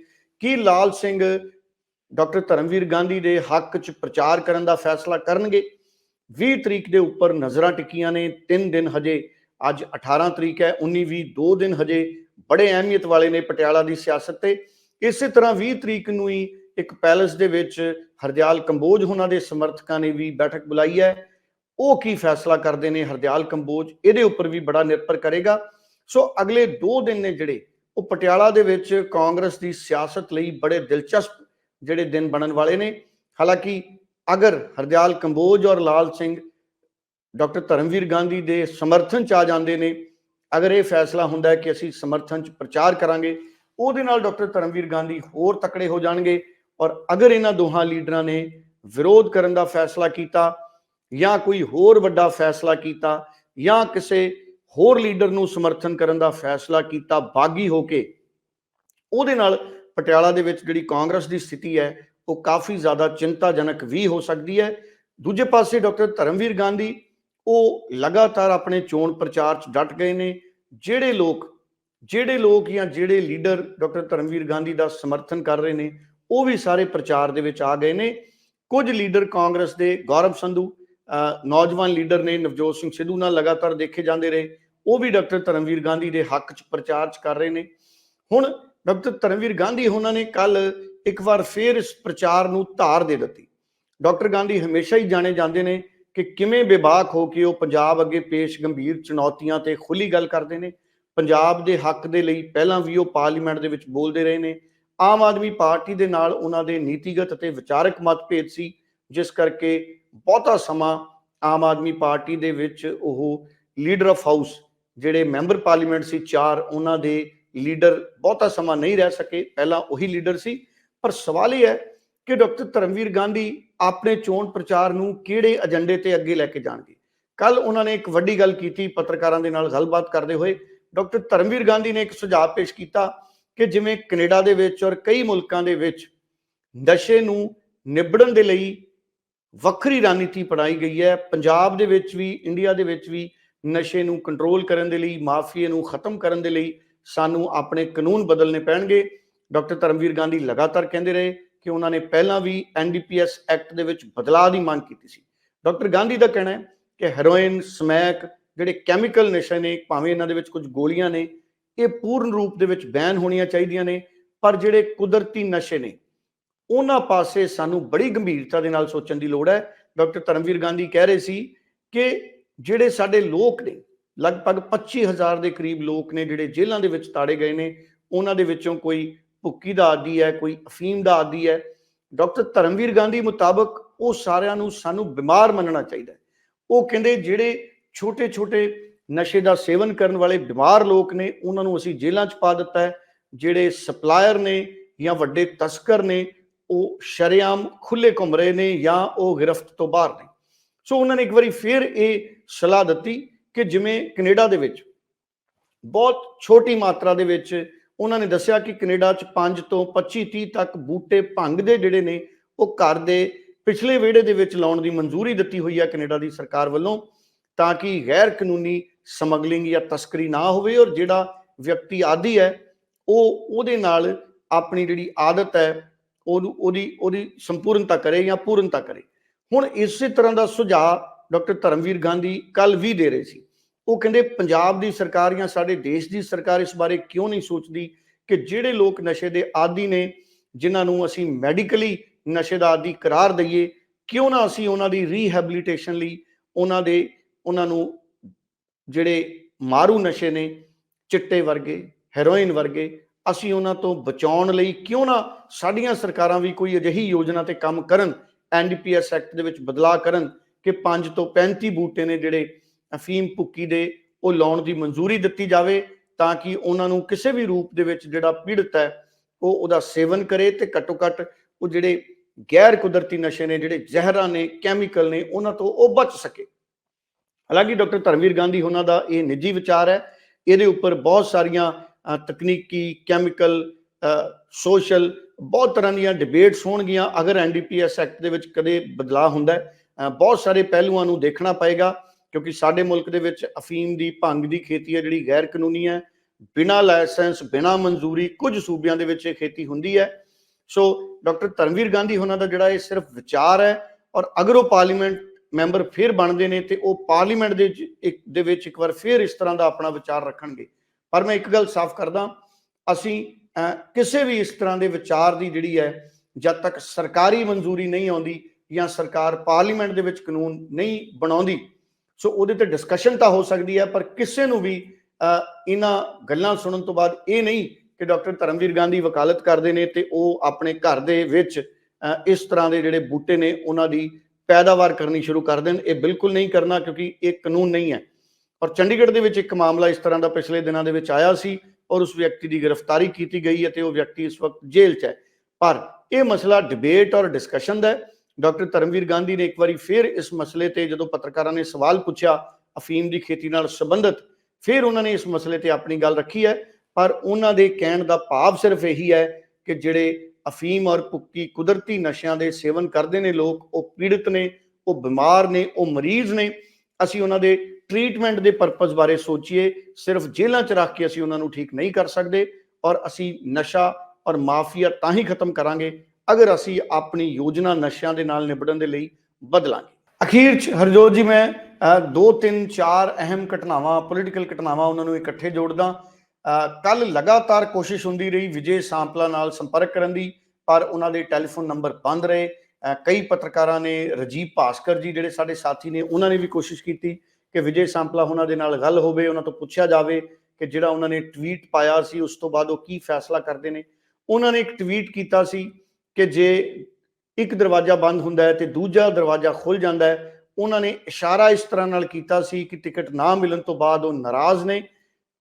ਕੀ ਲਾਲ ਸਿੰਘ ਡਾਕਟਰ ਧਰਮਵੀਰ ਗਾਂਧੀ ਦੇ ਹੱਕ 'ਚ ਪ੍ਰਚਾਰ ਕਰਨ ਦਾ ਫੈਸਲਾ ਕਰਨਗੇ? 20 ਤਰੀਕ ਦੇ ਉੱਪਰ ਨਜ਼ਰਾਂ ਟਿਕੀਆਂ ਨੇ 3 ਦਿਨ ਹਜੇ ਅੱਜ 18 ਤਰੀਕ ਹੈ 19 20 ਦੋ ਦਿਨ ਹਜੇ ਬੜੇ ਅਹਿਮੀਅਤ ਵਾਲੇ ਨੇ ਪਟਿਆਲਾ ਦੀ ਸਿਆਸਤ ਤੇ। ਇਸੇ ਤਰ੍ਹਾਂ 20 ਤਰੀਕ ਨੂੰ ਹੀ ਇੱਕ ਪੈਲਸ ਦੇ ਵਿੱਚ ਹਰਦਿਆਲ ਕੰਬੋਜ ਉਹਨਾਂ ਦੇ ਸਮਰਥਕਾਂ ਨੇ ਵੀ ਬੈਠਕ ਬੁਲਾਈ ਹੈ। ਉਹ ਕੀ ਫੈਸਲਾ ਕਰਦੇ ਨੇ ਹਰਦਿਆਲ ਕੰਬੋਜ? ਇਹਦੇ ਉੱਪਰ ਵੀ ਬੜਾ ਨਿਰਭਰ ਕਰੇਗਾ। ਸੋ ਅਗਲੇ 2 ਦਿਨ ਨੇ ਜਿਹੜੇ, ਉਹ ਪਟਿਆਲਾ ਦੇ ਵਿੱਚ ਕਾਂਗਰਸ ਦੀ ਸਿਆਸਤ ਲਈ ਬੜੇ ਦਿਲਚਸਪ ਜਿਹੜੇ ਦਿਨ ਬਣਨ ਵਾਲੇ ਨੇ। ਹਾਲਾਂਕਿ ਅਗਰ ਹਰਦਿਆਲ ਕੰਬੋਜ ਔਰ ਲਾਲ ਸਿੰਘ ਡਾਕਟਰ ਧਰਮਵੀਰ ਗਾਂਧੀ ਦੇ ਸਮਰਥਨ ਚ ਆ ਜਾਂਦੇ ਨੇ। ਅਗਰ ਇਹ ਫੈਸਲਾ ਹੁੰਦਾ ਕਿ ਅਸੀਂ ਸਮਰਥਨ ਚ ਪ੍ਰਚਾਰ ਕਰਾਂਗੇ, ਉਹਦੇ ਨਾਲ ਡਾਕਟਰ ਧਰਮਵੀਰ ਗਾਂਧੀ ਹੋਰ ਤਕੜੇ ਹੋ ਜਾਣਗੇ ਔਰ ਅਗਰ ਇਹਨਾਂ ਦੋਹਾਂ ਲੀਡਰਾਂ ਨੇ ਵਿਰੋਧ ਕਰਨ ਦਾ ਫੈਸਲਾ ਕੀਤਾ ਜਾਂ ਕੋਈ ਹੋਰ ਵੱਡਾ ਫੈਸਲਾ ਕੀਤਾ ਜਾਂ ਕਿਸੇ ਹੋਰ ਲੀਡਰ ਨੂੰ ਸਮਰਥਨ ਕਰਨ ਦਾ ਫੈਸਲਾ ਕੀਤਾ, ਬਾਗੀ ਹੋ ਕੇ, ਉਹਦੇ ਨਾਲ ਪਟਿਆਲਾ ਦੇ ਵਿੱਚ ਜਿਹੜੀ ਕਾਂਗਰਸ ਦੀ ਸਥਿਤੀ ਹੈ, ਉਹ ਕਾਫੀ ਜ਼ਿਆਦਾ ਚਿੰਤਾਜਨਕ ਵੀ ਹੋ ਸਕਦੀ ਹੈ। ਦੂਜੇ ਪਾਸੇ ਡਾਕਟਰ ਧਰਮਵੀਰ ਗਾਂਧੀ ਉਹ ਲਗਾਤਾਰ ਆਪਣੇ ਚੋਣ ਪ੍ਰਚਾਰ 'ਚ ਡਟ ਗਏ ਨੇ। ਜਿਹੜੇ ਲੋਕ ਜਿਹੜੇ ਲੋਕ ਜਾਂ ਜਿਹੜੇ ਲੀਡਰ ਡਾਕਟਰ ਧਰਮਵੀਰ ਗਾਂਧੀ ਦਾ ਸਮਰਥਨ ਕਰ ਰਹੇ ਨੇ, ਉਹ ਵੀ ਸਾਰੇ ਪ੍ਰਚਾਰ ਦੇ ਵਿੱਚ ਆ ਗਏ ਨੇ। ਕੁਝ ਲੀਡਰ ਕਾਂਗਰਸ ਦੇ, ਗੌਰਵ ਸੰਧੂ ਨੌਜਵਾਨ ਲੀਡਰ ਨੇ ਨਵਜੋਤ ਸਿੰਘ ਸਿੱਧੂ ਨਾਲ ਲਗਾਤਾਰ ਦੇਖੇ ਜਾਂਦੇ ਰਹੇ। ਉਹ ਵੀ ਡਾਕਟਰ ਧਰਮਵੀਰ ਗਾਂਧੀ ਦੇ ਹੱਕ 'ਚ ਪ੍ਰਚਾਰ 'ਚ ਕਰ ਰਹੇ ਨੇ। ਹੁਣ ਡਾਕਟਰ ਧਰਮਵੀਰ ਗਾਂਧੀ ਉਹਨਾਂ ਨੇ ਕੱਲ ਇੱਕ ਵਾਰ ਫੇਰ ਇਸ ਪ੍ਰਚਾਰ ਨੂੰ ਧਾਰ ਦੇ ਦਿੱਤੀ। ਡਾਕਟਰ ਗਾਂਧੀ ਹਮੇਸ਼ਾ ਹੀ ਜਾਣੇ ਜਾਂਦੇ ਨੇ। ਕਿ ਕਿਵੇਂ ਬੇਬਾਕ ਹੋ ਕੇ ਉਹ ਪੰਜਾਬ ਅੱਗੇ ਪੇਸ਼ ਗੰਭੀਰ ਚੁਣੌਤੀਆਂ ਤੇ ਖੁੱਲੀ ਗੱਲ ਕਰਦੇ ਨੇ? ਪੰਜਾਬ ਦੇ ਹੱਕ ਦੇ ਲਈ ਪਹਿਲਾਂ ਵੀ ਉਹ ਪਾਰਲੀਮੈਂਟ ਦੇ ਵਿੱਚ ਬੋਲਦੇ ਰਹੇ ਨੇ। ਆਮ ਆਦਮੀ ਪਾਰਟੀ ਦੇ ਨਾਲ ਉਹਨਾਂ ਦੇ ਨੀਤੀਗਤ ਅਤੇ ਵਿਚਾਰਕ ਮਤਭੇਦ ਸੀ, ਜਿਸ ਕਰਕੇ ਬਹੁਤਾ ਸਮਾਂ ਆਮ ਆਦਮੀ ਪਾਰਟੀ ਦੇ ਵਿੱਚ ਉਹ ਲੀਡਰ ਆਫ ਹਾਊਸ ਜਿਹੜੇ ਮੈਂਬਰ ਪਾਰਲੀਮੈਂਟ ਸੀ ਚਾਰ, ਉਹਨਾਂ ਦੇ ਲੀਡਰ ਬਹੁਤਾ ਸਮਾਂ ਨਹੀਂ ਰਹਿ ਸਕੇ। ਪਹਿਲਾਂ ਉਹੀ ਲੀਡਰ ਸੀ। ਪਰ ਸਵਾਲ ਇਹ ਹੈ ਕਿ ਡਾਕਟਰ ਧਰਮਵੀਰ ਗਾਂਧੀ ਆਪਣੇ ਚੋਣ ਪ੍ਰਚਾਰ ਨੂੰ ਕਿਹੜੇ ਏਜੰਡੇ ਤੇ ਅੱਗੇ ਲੈ ਕੇ ਜਾਣਗੇ? ਕੱਲ ਉਹਨਾਂ ਨੇ ਇੱਕ ਵੱਡੀ ਗੱਲ ਕੀਤੀ, ਪੱਤਰਕਾਰਾਂ ਦੇ ਨਾਲ ਗੱਲਬਾਤ ਕਰਦੇ ਹੋਏ। ਡਾਕਟਰ ਧਰਮਵੀਰ ਗਾਂਧੀ ਨੇ ਇੱਕ ਸੁਝਾਅ ਪੇਸ਼ ਕੀਤਾ ਕਿ ਜਿਵੇਂ ਕੈਨੇਡਾ ਦੇ ਵਿੱਚ ਔਰ ਕਈ ਮੁਲਕਾਂ ਦੇ ਵਿੱਚ ਨਸ਼ੇ ਨੂੰ ਨਿਬੜਨ ਦੇ ਲਈ ਵੱਖਰੀ ਰਣਨੀਤੀ ਪੜਾਈ ਗਈ ਹੈ। ਪੰਜਾਬ ਦੇ ਵਿੱਚ ਵੀ, ਇੰਡੀਆ ਦੇ ਵਿੱਚ ਵੀ ਨਸ਼ੇ ਨੂੰ ਕੰਟਰੋਲ ਕਰਨ ਦੇ ਲਈ, ਮਾਫੀਏ ਨੂੰ ਖਤਮ ਕਰਨ ਦੇ ਲਈ ਸਾਨੂੰ ਆਪਣੇ ਕਾਨੂੰਨ ਬਦਲਨੇ ਪੈਣਗੇ। ਡਾਕਟਰ ਧਰਮਵੀਰ ਗਾਂਧੀ ਲਗਾਤਾਰ ਕਹਿੰਦੇ ਰਹੇ ਕਿ ਉਹਨਾਂ ਨੇ ਪਹਿਲਾਂ ਵੀ ਐਨਡੀਪੀਐਸ ਐਕਟ ਦੇ ਵਿੱਚ ਬਦਲਾਅ ਦੀ ਮੰਗ ਕੀਤੀ ਸੀ। ਡਾਕਟਰ ਗਾਂਧੀ ਦਾ ਕਹਿਣਾ ਹੈ ਕਿ ਹੈਰੋਇਨ, ਸਮੈਕ ਜਿਹੜੇ ਕੈਮੀਕਲ ਨਸ਼ੇ ਨੇ, ਭਾਵੇਂ ਇਹਨਾਂ ਦੇ ਵਿੱਚ ਕੁਝ ਗੋਲੀਆਂ ਨੇ, ਇਹ ਪੂਰਨ ਰੂਪ ਦੇ ਵਿੱਚ ਬੈਨ ਹੋਣੀਆਂ ਚਾਹੀਦੀਆਂ ਨੇ, ਪਰ ਜਿਹੜੇ ਕੁਦਰਤੀ ਨਸ਼ੇ ਨੇ, ਉਹਨਾਂ ਪਾਸੇ ਸਾਨੂੰ ਬੜੀ ਗੰਭੀਰਤਾ ਦੇ ਨਾਲ ਸੋਚਣ ਦੀ ਲੋੜ ਹੈ। ਡਾਕਟਰ ਧਰਮਵੀਰ ਗਾਂਧੀ ਕਹਿ ਰਹੇ ਸੀ ਕਿ ਜਿਹੜੇ ਸਾਡੇ ਲੋਕ ਨੇ, ਲਗਭਗ 25000 ਦੇ ਕਰੀਬ ਲੋਕ ਨੇ, ਜਿਹੜੇ ਜੇਲ੍ਹਾਂ ਦੇ ਵਿੱਚ ਤਾੜੇ ਗਏ ਨੇ, ਉਹਨਾਂ ਦੇ ਵਿੱਚੋਂ ਕੋਈ ਭੁੱਕੀ ਦਾ ਆਦੀ ਹੈ, ਕੋਈ ਅਫੀਮ ਦਾ ਆਦੀ ਹੈ। ਡਾਕਟਰ ਧਰਮਵੀਰ ਗਾਂਧੀ ਮੁਤਾਬਕ ਉਹ ਸਾਰਿਆਂ ਨੂੰ ਸਾਨੂੰ ਬਿਮਾਰ ਮੰਨਣਾ ਚਾਹੀਦਾ ਹੈ। ਉਹ ਕਹਿੰਦੇ ਜਿਹੜੇ ਛੋਟੇ-ਛੋਟੇ ਨਸ਼ੇ ਦਾ ਸੇਵਨ ਕਰਨ ਵਾਲੇ ਬਿਮਾਰ ਲੋਕ ਨੇ, ਉਹਨਾਂ ਨੂੰ ਅਸੀਂ ਜੇਲ੍ਹਾਂ 'ਚ ਪਾ ਦਿੱਤਾ ਹੈ। ਜਿਹੜੇ ਸਪਲਾਇਰ ਨੇ ਜਾਂ ਵੱਡੇ ਤਸਕਰ ਨੇ, ਉਹ ਸ਼ਰੇਆਮ ਖੁੱਲੇ ਘੁੰਮ ਰਹੇ ਨੇ ਜਾਂ ਉਹ ਗ੍ਰਿਫਤ ਤੋਂ ਬਾਹਰ ਨੇ। ਸੋ ਉਹਨਾਂ ਨੇ ਇੱਕ ਵਾਰੀ ਫਿਰ ਇਹ ਸਲਾਹ ਦਿੱਤੀ ਕਿ ਜਿਵੇਂ ਕੈਨੇਡਾ ਦੇ ਵਿੱਚ ਬਹੁਤ ਛੋਟੀ ਮਾਤਰਾ ਦੇ ਵਿੱਚ ਉਹਨਾਂ ਨੇ ਦੱਸਿਆ ਕਿ ਕੈਨੇਡਾ 'ਚ 5 ਤੋਂ 25 30 ਤੱਕ ਬੂਟੇ ਭੰਗ ਦੇ ਜਿਹੜੇ ਨੇ, ਉਹ ਘਰ ਦੇ ਪਿਛਲੇ ਵਿਹੜੇ ਦੇ ਵਿੱਚ ਲਾਉਣ ਦੀ ਮਨਜ਼ੂਰੀ ਦਿੱਤੀ ਹੋਈ ਹੈ ਕੈਨੇਡਾ ਦੀ ਸਰਕਾਰ ਵੱਲੋਂ, ਤਾਂ ਕਿ ਗੈਰ ਕਾਨੂੰਨੀ ਸਮਗਲਿੰਗ ਜਾਂ ਤਸਕਰੀ ਨਾ ਹੋਵੇ ਔਰ ਜਿਹੜਾ ਵਿਅਕਤੀ ਆਦੀ ਹੈ, ਉਹ ਉਹਦੇ ਨਾਲ ਆਪਣੀ ਜਿਹੜੀ ਆਦਤ ਹੈ, ਉਹਨੂੰ ਉਹਦੀ ਉਹਦੀ ਸੰਪੂਰਨਤਾ ਕਰੇ ਜਾਂ ਪੂਰਨਤਾ ਕਰੇ। ਹੁਣ ਇਸੇ ਤਰ੍ਹਾਂ ਦਾ ਸੁਝਾਅ ਡਾਕਟਰ ਧਰਮਵੀਰ ਗਾਂਧੀ ਕੱਲ ਵੀ ਦੇ ਰਹੇ ਸੀ। ਉਹ ਕਹਿੰਦੇ, ਪੰਜਾਬ ਦੀ ਸਰਕਾਰ ਜਾਂ ਸਾਡੇ ਦੇਸ਼ ਦੀ ਸਰਕਾਰ ਇਸ ਬਾਰੇ ਕਿਉਂ ਨਹੀਂ ਸੋਚਦੀ ਕਿ ਜਿਹੜੇ ਲੋਕ ਨਸ਼ੇ ਦੇ ਆਦੀ ਨੇ, ਜਿਨ੍ਹਾਂ ਨੂੰ ਅਸੀਂ ਮੈਡੀਕਲੀ ਨਸ਼ੇ ਦਾ ਆਦੀ ਕਰਾਰ ਦਈਏ, ਕਿਉਂ ਨਾ ਅਸੀਂ ਉਹਨਾਂ ਦੀ ਰੀਹੈਬਿਲਿਟੇਸ਼ਨ ਲਈ ਉਹਨਾਂ ਦੇ, ਉਹਨਾਂ ਨੂੰ ਜਿਹੜੇ ਮਾਰੂ ਨਸ਼ੇ ਨੇ, ਚਿੱਟੇ ਵਰਗੇ ਹੈਰੋਇਨ ਵਰਗੇ, ਅਸੀਂ ਉਹਨਾਂ ਤੋਂ ਬਚਾਉਣ ਲਈ ਕਿਉਂ ਨਾ ਸਾਡੀਆਂ ਸਰਕਾਰਾਂ ਵੀ ਕੋਈ ਅਜਿਹੀ ਯੋਜਨਾ ਤੇ ਕੰਮ ਕਰਨ ਐਨਡੀਪੀਐਸ ਐਕਟ ਦੇ ਵਿੱਚ ਬਦਲਾਅ ਕਰਨ ਕਿ 5 ਤੋਂ 35 ਬੂਟੇ ਨੇ ਜਿਹੜੇ ਅਫੀਮ ਭੁੱਕੀ ਦੇ ਉਹ ਲਾਉਣ ਦੀ ਮਨਜ਼ੂਰੀ ਦਿੱਤੀ ਜਾਵੇ ਤਾਂ ਕਿ ਉਹਨਾਂ ਨੂੰ ਕਿਸੇ ਵੀ ਰੂਪ ਦੇ ਵਿੱਚ ਜਿਹੜਾ ਪੀੜਤ ਹੈ, ਉਹ ਉਹਦਾ ਸੇਵਨ ਕਰੇ ਤੇ ਘੱਟੋ ਘੱਟ ਉਹ ਜਿਹੜੇ ਗੈਰ ਕੁਦਰਤੀ ਨਸ਼ੇ ਨੇ, ਜਿਹੜੇ ਜ਼ਹਿਰਾਂ ਨੇ ਕੈਮੀਕਲ ਨੇ, ਉਹਨਾਂ ਤੋਂ ਉਹ ਬਚ ਸਕੇ। ਹਾਲਾਂਕਿ ਡਾਕਟਰ ਧਰਮਵੀਰ ਗਾਂਧੀ ਉਹਨਾਂ ਦਾ ਇਹ ਨਿੱਜੀ ਵਿਚਾਰ ਹੈ। ਇਹਦੇ ਉੱਪਰ ਬਹੁਤ ਸਾਰੀਆਂ ਤਕਨੀਕੀ ਕੈਮੀਕਲ ਸੋਸ਼ਲ ਬਹੁਤ ਤਰ੍ਹਾਂ ਦੀਆਂ ਡਿਬੇਟਸ ਹੋਣਗੀਆਂ। ਅਗਰ ਐਨਡੀਪੀਐਸ ਐਕਟ ਦੇ ਵਿੱਚ ਕਦੇ ਬਦਲਾਅ ਹੁੰਦਾ ਹੈ ਬਹੁਤ ਸਾਰੇ ਪਹਿਲੂਆਂ ਨੂੰ ਦੇਖਣਾ ਪਏਗਾ। ਕਿਉਂਕਿ ਸਾਡੇ ਮੁਲਕ ਦੇ ਵਿੱਚ ਅਫੀਮ ਦੀ ਭੰਗ ਦੀ ਖੇਤੀ ਹੈ, ਜਿਹੜੀ ਗੈਰ ਕਾਨੂੰਨੀ ਹੈ। ਬਿਨਾਂ ਲਾਇਸੈਂਸ, ਬਿਨਾਂ ਮਨਜ਼ੂਰੀ ਕੁਝ ਸੂਬਿਆਂ ਦੇ ਵਿੱਚ ਇਹ ਖੇਤੀ ਹੁੰਦੀ ਹੈ। ਸੋ ਡਾਕਟਰ ਧਰਮਵੀਰ ਗਾਂਧੀ ਉਹਨਾਂ ਦਾ ਜਿਹੜਾ ਇਹ ਸਿਰਫ ਵਿਚਾਰ ਹੈ ਔਰ ਅਗਰ ਉਹ ਪਾਰਲੀਮੈਂਟ ਮੈਂਬਰ ਫਿਰ ਬਣਦੇ ਨੇ ਤੇ ਉਹ ਪਾਰਲੀਮੈਂਟ ਦੇ ਵਿੱਚ ਇੱਕ, ਦੇ ਵਿੱਚ ਇੱਕ ਵਾਰ ਫਿਰ ਇਸ ਤਰ੍ਹਾਂ ਦਾ ਆਪਣਾ ਵਿਚਾਰ ਰੱਖਣਗੇ। ਪਰ ਮੈਂ ਇੱਕ ਗੱਲ ਸਾਫ਼ ਕਰਦਾ, ਅਸੀਂ ਕਿਸੇ ਵੀ ਇਸ ਤਰ੍ਹਾਂ ਦੇ ਵਿਚਾਰ ਦੀ ਜਿਹੜੀ ਹੈ, ਜਦ ਤੱਕ ਸਰਕਾਰੀ ਮਨਜ਼ੂਰੀ ਨਹੀਂ ਆਉਂਦੀ ਜਾਂ ਸਰਕਾਰ ਪਾਰਲੀਮੈਂਟ ਦੇ ਵਿੱਚ ਕਾਨੂੰਨ ਨਹੀਂ ਬਣਾਉਂਦੀ ਸੋ ਉਹਦੇ ਤੇ ਡਿਸਕਸ਼ਨ ਤਾਂ ਹੋ ਸਕਦੀ ਹੈ, ਪਰ ਕਿਸੇ ਨੂੰ ਵੀ ਇਹਨਾਂ ਗੱਲਾਂ ਸੁਣਨ ਤੋਂ ਬਾਅਦ ਇਹ ਨਹੀਂ ਕਿ ਡਾਕਟਰ ਧਰਮਵੀਰ ਗਾਂਧੀ ਵਕਾਲਤ ਕਰਦੇ ਨੇ ਤੇ ਉਹ ਆਪਣੇ ਘਰ ਦੇ ਵਿੱਚ ਇਸ ਤਰ੍ਹਾਂ ਦੇ ਜਿਹੜੇ ਬੂਟੇ ਨੇ, ਉਹਨਾਂ ਦੀ ਪੈਦਾਵਾਰ ਕਰਨੀ ਸ਼ੁਰੂ ਕਰ ਦੇਣ। ਇਹ ਬਿਲਕੁਲ ਨਹੀਂ ਕਰਨਾ ਕਿਉਂਕਿ ਇਹ ਕਾਨੂੰਨ ਨਹੀਂ ਹੈ। ਔਰ ਚੰਡੀਗੜ੍ਹ ਦੇ ਵਿੱਚ ਇੱਕ ਮਾਮਲਾ ਇਸ ਤਰ੍ਹਾਂ ਦਾ ਪਿਛਲੇ ਦਿਨਾਂ ਦੇ ਵਿੱਚ ਆਇਆ ਸੀ ਔਰ ਉਸ ਵਿਅਕਤੀ ਦੀ ਗ੍ਰਿਫਤਾਰੀ ਕੀਤੀ ਗਈ ਹੈ ਅਤੇ ਉਹ ਵਿਅਕਤੀ ਇਸ ਵਕਤ ਜੇਲ੍ਹ 'ਚ ਹੈ। ਪਰ ਇਹ ਮਸਲਾ ਡਿਬੇਟ ਔਰ ਡਿਸਕਸ਼ਨ ਦਾ ਹੈ। ਡਾਕਟਰ ਧਰਮਵੀਰ ਗਾਂਧੀ ਨੇ ਇੱਕ ਵਾਰੀ ਫਿਰ ਇਸ ਮਸਲੇ ਤੇ ਜਦੋਂ ਪੱਤਰਕਾਰਾਂ ਨੇ ਸਵਾਲ ਪੁੱਛਿਆ, ਅਫੀਮ ਦੀ ਖੇਤੀ ਨਾਲ ਸੰਬੰਧਿਤ, ਫਿਰ ਉਹਨਾਂ ਨੇ ਇਸ ਮਸਲੇ ਤੇ ਆਪਣੀ ਗੱਲ ਰੱਖੀ ਹੈ। ਪਰ ਉਹਨਾਂ ਦੇ ਕਹਿਣ ਦਾ ਭਾਵ ਸਿਰਫ ਇਹੀ ਹੈ ਕਿ ਜਿਹੜੇ ਅਫੀਮ ਔਰ ਭੁੱਕੀ ਕੁਦਰਤੀ ਨਸ਼ਿਆਂ ਦੇ ਸੇਵਨ ਕਰਦੇ ਨੇ ਲੋਕ, ਉਹ ਪੀੜਤ ਨੇ, ਉਹ ਬਿਮਾਰ ਨੇ, ਉਹ ਮਰੀਜ਼ ਨੇ। ਅਸੀਂ ਉਹਨਾਂ ਦੇ ਟ੍ਰੀਟਮੈਂਟ ਦੇ ਪਰਪਸ ਬਾਰੇ ਸੋਚੀਏ, ਸਿਰਫ ਜੇਲ੍ਹਾਂ 'ਚ ਰੱਖ ਕੇ ਅਸੀਂ ਉਹਨਾਂ ਨੂੰ ਠੀਕ ਨਹੀਂ ਕਰ ਸਕਦੇ ਔਰ ਅਸੀਂ ਨਸ਼ਾ ਔਰ ਮਾਫੀਆ ਤਾਂ ਹੀ ਖਤਮ ਕਰਾਂਗੇ ਅਗਰ ਅਸੀਂ ਆਪਣੀ ਯੋਜਨਾ ਨਸ਼ਿਆਂ ਦੇ ਨਾਲ ਨਿਬੜਨ ਦੇ ਲਈ ਬਦਲਾਂਗੇ। ਅਖੀਰ 'ਚ ਹਰਜੋਤ ਜੀ, ਮੈਂ ਦੋ, ਤਿੰਨ, ਚਾਰ ਅਹਿਮ ਘਟਨਾਵਾਂ ਪੋਲੀਟੀਕਲ ਘਟਨਾਵਾਂ ਉਹਨਾਂ ਨੂੰ ਇਕੱਠੇ ਜੋੜਦਾ। ਕੱਲ ਲਗਾਤਾਰ ਕੋਸ਼ਿਸ਼ ਹੁੰਦੀ ਰਹੀ ਵਿਜੇ ਸਾਂਪਲਾ ਨਾਲ ਸੰਪਰਕ ਕਰਨ ਦੀ, ਪਰ ਉਹਨਾਂ ਦੇ ਟੈਲੀਫੋਨ ਨੰਬਰ ਬੰਦ ਰਹੇ। ਕਈ ਪੱਤਰਕਾਰਾਂ ਨੇ ਰਜੀਵ ਭਾਸਕਰ ਜੀ ਜਿਹੜੇ ਸਾਡੇ ਸਾਥੀ ਨੇ, ਉਹਨਾਂ ਨੇ ਵੀ ਕੋਸ਼ਿਸ਼ ਕੀਤੀ ਕਿ ਵਿਜੇ ਸਾਂਪਲਾ ਉਹਨਾਂ ਦੇ ਨਾਲ ਗੱਲ ਹੋਵੇ, ਉਹਨਾਂ ਤੋਂ ਪੁੱਛਿਆ ਜਾਵੇ ਕਿ ਜਿਹੜਾ ਉਹਨਾਂ ਨੇ ਟਵੀਟ ਪਾਇਆ ਸੀ, ਉਸ ਤੋਂ ਬਾਅਦ ਉਹ ਕੀ ਫੈਸਲਾ ਕਰਦੇ ਨੇ। ਉਹਨਾਂ ਨੇ ਇੱਕ ਟਵੀਟ ਕੀਤਾ ਸੀ ਕਿ ਜੇ ਇੱਕ ਦਰਵਾਜ਼ਾ ਬੰਦ ਹੁੰਦਾ ਹੈ ਤੇ ਦੂਜਾ ਦਰਵਾਜ਼ਾ ਖੁੱਲ ਜਾਂਦਾ ਹੈ, ਉਹਨਾਂ ਨੇ ਇਸ਼ਾਰਾ ਇਸ ਤਰ੍ਹਾਂ ਨਾਲ ਕੀਤਾ ਸੀ ਕਿ ਟਿਕਟ ਨਾ ਮਿਲਣ ਤੋਂ ਬਾਅਦ ਉਹ ਨਾਰਾਜ਼ ਨੇ।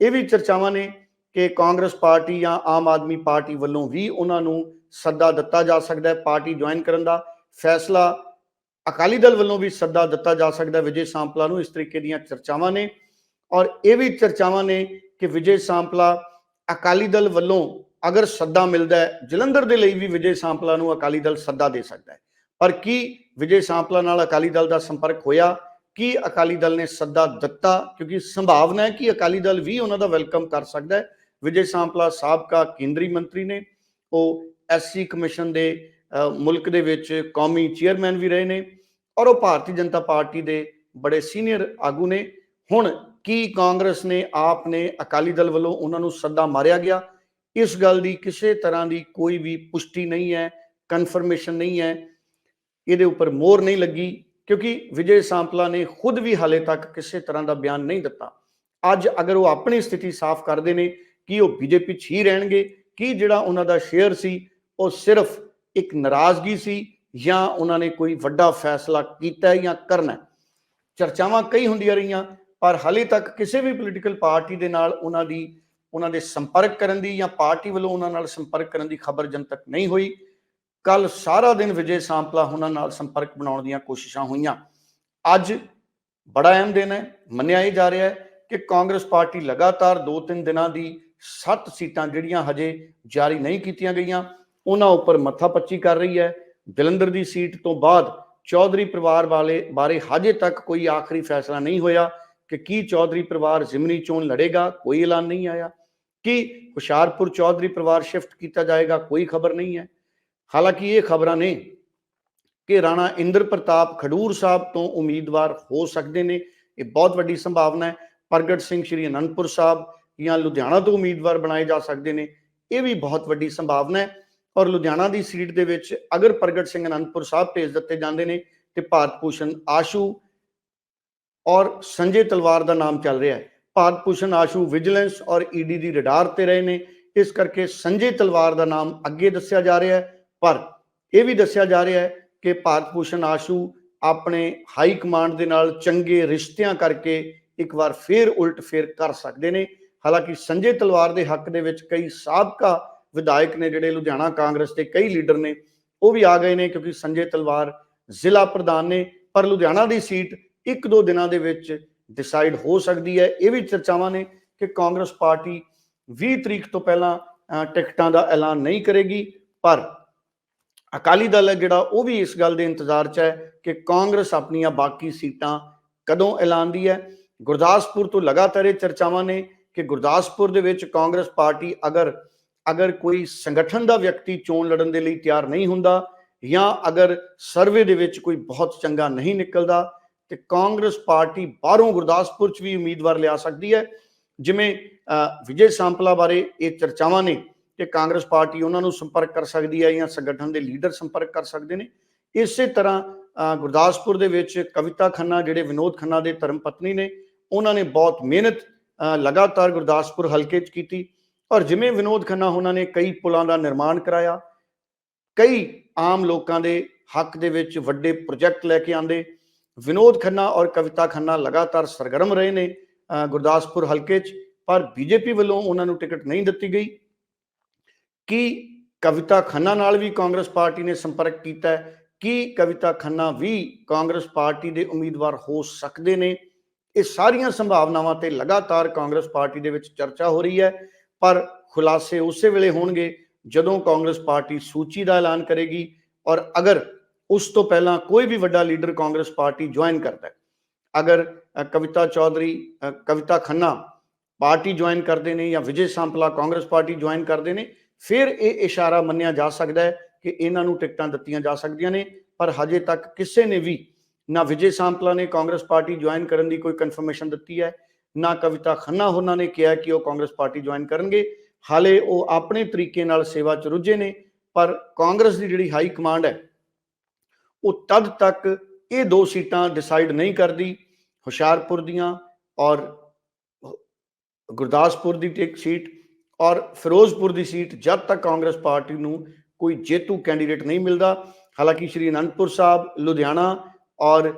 ਇਹ ਵੀ ਚਰਚਾਵਾਂ ਨੇ ਕਿ ਕਾਂਗਰਸ ਪਾਰਟੀ ਜਾਂ ਆਮ ਆਦਮੀ ਪਾਰਟੀ ਵੱਲੋਂ ਵੀ ਉਹਨਾਂ ਨੂੰ ਸੱਦਾ ਦਿੱਤਾ ਜਾ ਸਕਦਾ ਹੈ ਪਾਰਟੀ ਜੁਆਇਨ ਕਰਨ ਦਾ। ਫੈਸਲਾ ਅਕਾਲੀ ਦਲ ਵੱਲੋਂ ਵੀ ਸੱਦਾ ਦਿੱਤਾ ਜਾ ਸਕਦਾ ਵਿਜੇ ਸਾਂਪਲਾ ਨੂੰ ਇਸ ਤਰੀਕੇ ਦੀਆਂ ਚਰਚਾਵਾਂ ਨੇ। ਔਰ ਇਹ ਵੀ ਚਰਚਾਵਾਂ ਨੇ ਕਿ ਵਿਜੇ ਸਾਂਪਲਾ ਅਕਾਲੀ ਦਲ ਵੱਲੋਂ ਅਗਰ ਸੱਦਾ ਮਿਲਦਾ ਹੈ, ਜਲੰਧਰ ਦੇ ਲਈ ਵੀ ਵਿਜੇ ਸਾਂਪਲਾ ਨੂੰ ਅਕਾਲੀ ਦਲ ਸੱਦਾ ਦੇ ਸਕਦਾ ਹੈ। ਪਰ ਕੀ ਵਿਜੇ ਸਾਂਪਲਾ ਨਾਲ ਅਕਾਲੀ ਦਲ ਦਾ ਸੰਪਰਕ ਹੋਇਆ? ਕੀ ਅਕਾਲੀ ਦਲ ਨੇ ਸੱਦਾ ਦਿੱਤਾ? ਕਿਉਂਕਿ ਸੰਭਾਵਨਾ ਹੈ ਕਿ ਅਕਾਲੀ ਦਲ ਵੀ ਉਹਨਾਂ ਦਾ ਵੈਲਕਮ ਕਰ ਸਕਦਾ ਹੈ। ਵਿਜੇ ਸਾਂਪਲਾ ਸਾਬਕਾ ਕੇਂਦਰੀ ਮੰਤਰੀ ਨੇ, ਉਹ ਐਸਸੀ ਕਮਿਸ਼ਨ ਦੇ ਮੁਲਕ ਦੇ ਵਿੱਚ ਕੌਮੀ ਚੇਅਰਮੈਨ ਵੀ ਰਹੇ ਨੇ ਔਰ ਉਹ ਭਾਰਤੀ ਜਨਤਾ ਪਾਰਟੀ ਦੇ ਬੜੇ ਸੀਨੀਅਰ ਆਗੂ ਨੇ। ਹੁਣ ਕੀ ਕਾਂਗਰਸ ਨੇ, ਆਪ ਨੇ ਅਕਾਲੀ ਦਲ ਵੱਲੋਂ ਉਹਨਾਂ ਨੂੰ ਸੱਦਾ ਮਾਰਿਆ ਗਿਆ? ਇਸ ਗੱਲ ਦੀ ਕਿਸੇ ਤਰ੍ਹਾਂ ਦੀ ਕੋਈ ਵੀ ਪੁਸ਼ਟੀ ਨਹੀਂ ਹੈ ਕਨਫਰਮੇਸ਼ਨ ਨਹੀਂ ਹੈ। ਇਹਦੇ ਉੱਪਰ ਮੋਹਰ ਨਹੀਂ ਲੱਗੀ, ਕਿਉਂਕਿ ਵਿਜੇ ਸਾਂਪਲਾ ਨੇ ਖੁਦ ਵੀ ਹਾਲੇ ਤੱਕ ਕਿਸੇ ਤਰ੍ਹਾਂ ਦਾ ਬਿਆਨ ਨਹੀਂ ਦਿੱਤਾ। ਅੱਜ ਅਗਰ ਉਹ ਆਪਣੀ ਸਥਿਤੀ ਸਾਫ਼ ਕਰਦੇ ਨੇ, ਕਿ ਉਹ ਬੀਜੇਪੀ 'ਚ ਹੀ ਰਹਿਣਗੇ, ਕਿ ਜਿਹੜਾ ਉਹਨਾਂ ਦਾ ਸ਼ੇਅਰ ਸੀ, ਉਹ ਸਿਰਫ ਇੱਕ ਨਾਰਾਜ਼ਗੀ ਸੀ ਜਾਂ ਉਹਨਾਂ ਨੇ ਕੋਈ ਵੱਡਾ ਫੈਸਲਾ ਕੀਤਾ ਜਾਂ ਕਰਨਾ ਚਰਚਾਵਾਂ ਕਈ ਹੁੰਦੀਆਂ ਰਹੀਆਂ, ਪਰ ਹਾਲੇ ਤੱਕ ਕਿਸੇ ਵੀ ਪੋਲੀਟੀਕਲ ਪਾਰਟੀ ਦੇ ਨਾਲ ਉਹਨਾਂ ਦੀ ਉਹਨਾਂ ਦੇ ਸੰਪਰਕ ਕਰਨ ਦੀ ਜਾਂ ਪਾਰਟੀ ਵੱਲੋਂ ਉਹਨਾਂ ਨਾਲ ਸੰਪਰਕ ਕਰਨ ਦੀ ਖਬਰ ਜਨਤਕ ਨਹੀਂ ਹੋਈ। ਕੱਲ ਸਾਰਾ ਦਿਨ ਵਿਜੇ ਸਾਂਪਲਾ ਉਹਨਾਂ ਨਾਲ ਸੰਪਰਕ ਬਣਾਉਣ ਦੀਆਂ ਕੋਸ਼ਿਸ਼ਾਂ ਹੋਈਆਂ। ਅੱਜ ਬੜਾ ਅਹਿਮ ਦਿਨ ਹੈ। ਮੰਨਿਆ ਇਹ ਜਾ ਰਿਹਾ ਹੈ ਕਿ ਕਾਂਗਰਸ ਪਾਰਟੀ ਲਗਾਤਾਰ 2-3 ਦਿਨਾਂ ਦੀ 7 ਸੀਟਾਂ ਜਿਹੜੀਆਂ ਹਜੇ ਜਾਰੀ ਨਹੀਂ ਕੀਤੀਆਂ ਗਈਆਂ, ਉਹਨਾਂ ਉੱਪਰ ਮੱਥਾ ਪੱਚੀ ਕਰ ਰਹੀ ਹੈ। ਜਲੰਧਰ ਦੀ ਸੀਟ ਤੋਂ ਬਾਅਦ ਚੌਧਰੀ ਪਰਿਵਾਰ ਵਾਲੇ ਬਾਰੇ ਹਜੇ ਤੱਕ ਕੋਈ ਆਖਰੀ ਫੈਸਲਾ ਨਹੀਂ ਹੋਇਆ ਕਿ ਕੀ ਚੌਧਰੀ ਪਰਿਵਾਰ ਜ਼ਿਮਨੀ ਚੋਣ ਲੜੇਗਾ, ਕੋਈ ਐਲਾਨ ਨਹੀਂ ਆਇਆ। ਕਿ ਹੁਸ਼ਿਆਰਪੁਰ ਚੌਧਰੀ ਪਰਿਵਾਰ ਸ਼ਿਫਟ ਕੀਤਾ ਜਾਏਗਾ, ਕੋਈ ਖਬਰ ਨਹੀਂ ਹੈ। ਹਾਲਾਂਕਿ ਇਹ ਖਬਰਾਂ ਨੇ ਕਿ ਰਾਣਾ ਇੰਦਰ ਪ੍ਰਤਾਪ ਖਡੂਰ ਸਾਹਿਬ ਤੋਂ ਉਮੀਦਵਾਰ ਹੋ ਸਕਦੇ ਨੇ। ਇਹ ਬਹੁਤ ਵੱਡੀ ਸੰਭਾਵਨਾ ਹੈ। ਪ੍ਰਗਟ ਸਿੰਘ ਸ਼੍ਰੀ ਅਨੰਦਪੁਰ ਸਾਹਿਬ ਜਾਂ ਲੁਧਿਆਣਾ ਤੋਂ ਉਮੀਦਵਾਰ ਬਣਾਏ ਜਾ ਸਕਦੇ ਨੇ। ਇਹ ਵੀ ਬਹੁਤ ਵੱਡੀ ਸੰਭਾਵਨਾ ਹੈ। ਔਰ ਲੁਧਿਆਣਾ ਦੀ ਸੀਟ ਦੇ ਵਿੱਚ ਅਗਰ ਪ੍ਰਗਟ ਸਿੰਘ ਅਨੰਦਪੁਰ ਸਾਹਿਬ ਭੇਜ ਦਿੱਤੇ ਜਾਂਦੇ ਨੇ ਤੇ ਭਾਰਤ ਭੂਸ਼ਣ ਆਸ਼ੂ ਔਰ ਸੰਜੇ ਤਲਵਾਰ ਦਾ ਨਾਮ ਚੱਲ ਰਿਹਾ ਹੈ। ਭਾਰਤ ਭੂਸ਼ਣ ਆਸ਼ੂ ਵਿਜੀਲੈਂਸ ਔਰ ਈਡੀ ਦੀ ਰਡਾਰ ਤੇ ਰਹੇ ਨੇ। ਇਸ ਕਰਕੇ ਸੰਜੇ ਤਲਵਾਰ ਦਾ ਨਾਮ ਅੱਗੇ ਦੱਸਿਆ ਜਾ ਰਿਹਾ ਹੈ, ਪਰ ਇਹ ਵੀ ਦੱਸਿਆ ਜਾ ਰਿਹਾ ਹੈ ਕਿ ਭਾਰਤ ਭੂਸ਼ਣ ਆਸ਼ੂ ਆਪਣੇ ਹਾਈ ਕਮਾਂਡ ਦੇ ਨਾਲ ਚੰਗੇ ਰਿਸ਼ਤਿਆਂ ਕਰਕੇ ਇੱਕ ਵਾਰ ਫੇਰ ਉਲਟ ਫੇਰ ਕਰ ਸਕਦੇ ਨੇ। ਹਾਲਾਂਕਿ ਸੰਜੇ ਤਲਵਾਰ ਦੇ ਹੱਕ ਦੇ ਵਿੱਚ ਕਈ ਸਾਬਕਾ ਵਿਧਾਇਕ ਨੇ ਜਿਹੜੇ ਲੁਧਿਆਣਾ ਕਾਂਗਰਸ ਦੇ ਕਈ ਲੀਡਰ ਨੇ, ਉਹ ਵੀ ਆ ਗਏ ਨੇ ਕਿਉਂਕਿ ਸੰਜੇ ਤਲਵਾਰ ਜ਼ਿਲ੍ਹਾ ਪ੍ਰਧਾਨ ਨੇ, ਪਰ ਲੁਧਿਆਣਾ ਦੀ ਸੀਟ ਇੱਕ ਦੋ ਦਿਨਾਂ ਦੇ ਵਿੱਚ ਡਿਸਾਈਡ ਹੋ ਸਕਦੀ ਹੈ। ਇਹ ਵੀ ਚਰਚਾਵਾਂ ਨੇ ਕਿ ਕਾਂਗਰਸ ਪਾਰਟੀ 20 ਤਰੀਕ ਤੋਂ ਪਹਿਲਾਂ ਟਿਕਟਾਂ ਦਾ ਐਲਾਨ ਨਹੀਂ ਕਰੇਗੀ, ਪਰ ਅਕਾਲੀ ਦਲ ਹੈ ਜਿਹੜਾ, ਉਹ ਵੀ ਇਸ ਗੱਲ ਦੇ ਇੰਤਜ਼ਾਰ 'ਚ ਹੈ ਕਿ ਕਾਂਗਰਸ ਆਪਣੀਆਂ ਬਾਕੀ ਸੀਟਾਂ ਕਦੋਂ ਐਲਾਨਦੀ ਹੈ। ਗੁਰਦਾਸਪੁਰ ਤੋਂ ਲਗਾਤਾਰ ਇਹ ਚਰਚਾਵਾਂ ਨੇ ਕਿ ਗੁਰਦਾਸਪੁਰ ਦੇ ਵਿੱਚ ਕਾਂਗਰਸ ਪਾਰਟੀ ਅਗਰ ਅਗਰ ਕੋਈ ਸੰਗਠਨ ਦਾ ਵਿਅਕਤੀ ਚੋਣ ਲੜਨ ਦੇ ਲਈ ਤਿਆਰ ਨਹੀਂ ਹੁੰਦਾ ਜਾਂ ਅਗਰ ਸਰਵੇ ਦੇ ਵਿੱਚ ਕੋਈ ਬਹੁਤ ਚੰਗਾ ਨਹੀਂ ਨਿਕਲਦਾ ਤੇ ਕਾਂਗਰਸ ਪਾਰਟੀ ਬਾਹਰੋਂ ਗੁਰਦਾਸਪੁਰ 'ਚ ਵੀ ਉਮੀਦਵਾਰ ਲਿਆ ਸਕਦੀ ਹੈ। ਜਿਵੇਂ ਵਿਜੇ ਸਾਂਪਲਾ ਬਾਰੇ ਇਹ ਚਰਚਾਵਾਂ ਨੇ ਕਿ ਕਾਂਗਰਸ ਪਾਰਟੀ ਉਹਨਾਂ ਨੂੰ ਸੰਪਰਕ ਕਰ ਸਕਦੀ ਹੈ ਜਾਂ ਸੰਗਠਨ ਦੇ ਲੀਡਰ ਸੰਪਰਕ ਕਰ ਸਕਦੇ ਨੇ। ਇਸੇ ਤਰ੍ਹਾਂ ਗੁਰਦਾਸਪੁਰ ਦੇ ਵਿੱਚ ਕਵਿਤਾ ਖੰਨਾ ਜਿਹੜੇ ਵਿਨੋਦ ਖੰਨਾ ਦੇ ਧਰਮ ਪਤਨੀ ਨੇ, ਉਹਨਾਂ ਨੇ ਬਹੁਤ ਮਿਹਨਤ ਲਗਾਤਾਰ ਗੁਰਦਾਸਪੁਰ ਹਲਕੇ 'ਚ ਕੀਤੀ ਔਰ ਜਿਵੇਂ ਵਿਨੋਦ ਖੰਨਾ ਉਹਨਾਂ ਨੇ ਕਈ ਪੁਲਾਂ ਦਾ ਨਿਰਮਾਣ ਕਰਾਇਆ, ਕਈ ਆਮ ਲੋਕਾਂ ਦੇ ਹੱਕ ਦੇ ਵਿੱਚ ਵੱਡੇ ਪ੍ਰੋਜੈਕਟ ਲੈ ਕੇ ਆਂਦੇ ਵਿਨੋਦ ਖੰਨਾ ਔਰ ਕਵਿਤਾ ਖੰਨਾ ਲਗਾਤਾਰ ਸਰਗਰਮ ਰਹੇ ਨੇ ਗੁਰਦਾਸਪੁਰ ਹਲਕੇ 'ਚ, ਪਰ ਬੀਜੇਪੀ ਵੱਲੋਂ ਉਹਨਾਂ ਨੂੰ ਟਿਕਟ ਨਹੀਂ ਦਿੱਤੀ ਗਈ। ਕੀ ਕਵਿਤਾ ਖੰਨਾ ਨਾਲ ਵੀ ਕਾਂਗਰਸ ਪਾਰਟੀ ਨੇ ਸੰਪਰਕ ਕੀਤਾ ਹੈ? ਕੀ ਕਵਿਤਾ ਖੰਨਾ ਵੀ ਕਾਂਗਰਸ ਪਾਰਟੀ ਦੇ ਉਮੀਦਵਾਰ ਹੋ ਸਕਦੇ ਨੇ? ਇਹ ਸਾਰੀਆਂ ਸੰਭਾਵਨਾਵਾਂ ਤੇ ਲਗਾਤਾਰ ਕਾਂਗਰਸ ਪਾਰਟੀ ਦੇ ਵਿੱਚ ਚਰਚਾ ਹੋ ਰਹੀ ਹੈ, ਪਰ ਖੁਲਾਸੇ ਉਸੇ ਵੇਲੇ ਹੋਣਗੇ ਜਦੋਂ ਕਾਂਗਰਸ ਪਾਰਟੀ ਸੂਚੀ ਦਾ ਐਲਾਨ ਕਰੇਗੀ ਔਰ ਅਗਰ ਉਸ ਤੋਂ ਪਹਿਲਾਂ ਕੋਈ ਵੀ ਵੱਡਾ ਲੀਡਰ ਕਾਂਗਰਸ ਪਾਰਟੀ ਜੁਆਇਨ ਕਰਦਾ ਹੈ। ਅਗਰ ਕਵਿਤਾ ਚੌਧਰੀ ਕਵਿਤਾ ਖੰਨਾ ਪਾਰਟੀ ਜੁਆਇਨ ਕਰਦੇ ਨੇ ਜਾਂ ਵਿਜੇ ਸਾਂਪਲਾ ਕਾਂਗਰਸ ਪਾਰਟੀ ਜੁਆਇਨ ਕਰਦੇ ਨੇ, ਫਿਰ ਇਹ ਇਸ਼ਾਰਾ ਮੰਨਿਆ ਜਾ ਸਕਦਾ ਹੈ ਕਿ ਇਹਨਾਂ ਨੂੰ ਟਿਕਟਾਂ ਦਿੱਤੀਆਂ ਜਾ ਸਕਦੀਆਂ ਨੇ, ਪਰ ਹਜੇ ਤੱਕ ਕਿਸੇ ਨੇ ਵੀ ਨਾ ਵਿਜੇ ਸਾਂਪਲਾ ਨੇ ਕਾਂਗਰਸ ਪਾਰਟੀ ਜੁਆਇਨ ਕਰਨ ਦੀ ਕੋਈ ਕਨਫਰਮੇਸ਼ਨ ਦਿੱਤੀ ਹੈ, ਨਾ ਕਵਿਤਾ ਖੰਨਾ ਉਹਨਾਂ ਨੇ ਕਿਹਾ ਕਿ ਉਹ ਕਾਂਗਰਸ ਪਾਰਟੀ ਜੁਆਇਨ ਕਰਨਗੇ। ਹਾਲੇ ਉਹ ਆਪਣੇ ਤਰੀਕੇ ਨਾਲ ਸੇਵਾ ਚ ਰੁੱਝੇ ਨੇ, ਪਰ ਕਾਂਗਰਸ ਦੀ ਜਿਹੜੀ ਹਾਈ ਕਮਾਂਡ ਹੈ ਉਹ ਤਦ ਤੱਕ ਇਹ ਦੋ ਸੀਟਾਂ ਡਿਸਾਈਡ ਨਹੀਂ ਕਰਦੀ, ਹੁਸ਼ਿਆਰਪੁਰ ਦੀਆਂ ਔਰ ਗੁਰਦਾਸਪੁਰ ਦੀ ਇੱਕ ਸੀਟ ਔਰ ਫਿਰੋਜ਼ਪੁਰ ਦੀ ਸੀਟ, ਜਦ ਤੱਕ ਕਾਂਗਰਸ ਪਾਰਟੀ ਨੂੰ ਕੋਈ ਜੇਤੂ ਕੈਂਡੀਡੇਟ ਨਹੀਂ ਮਿਲਦਾ, ਹਾਲਾਂਕਿ ਸ਼੍ਰੀ ਅਨੰਦਪੁਰ ਸਾਹਿਬ, ਲੁਧਿਆਣਾ ਔਰ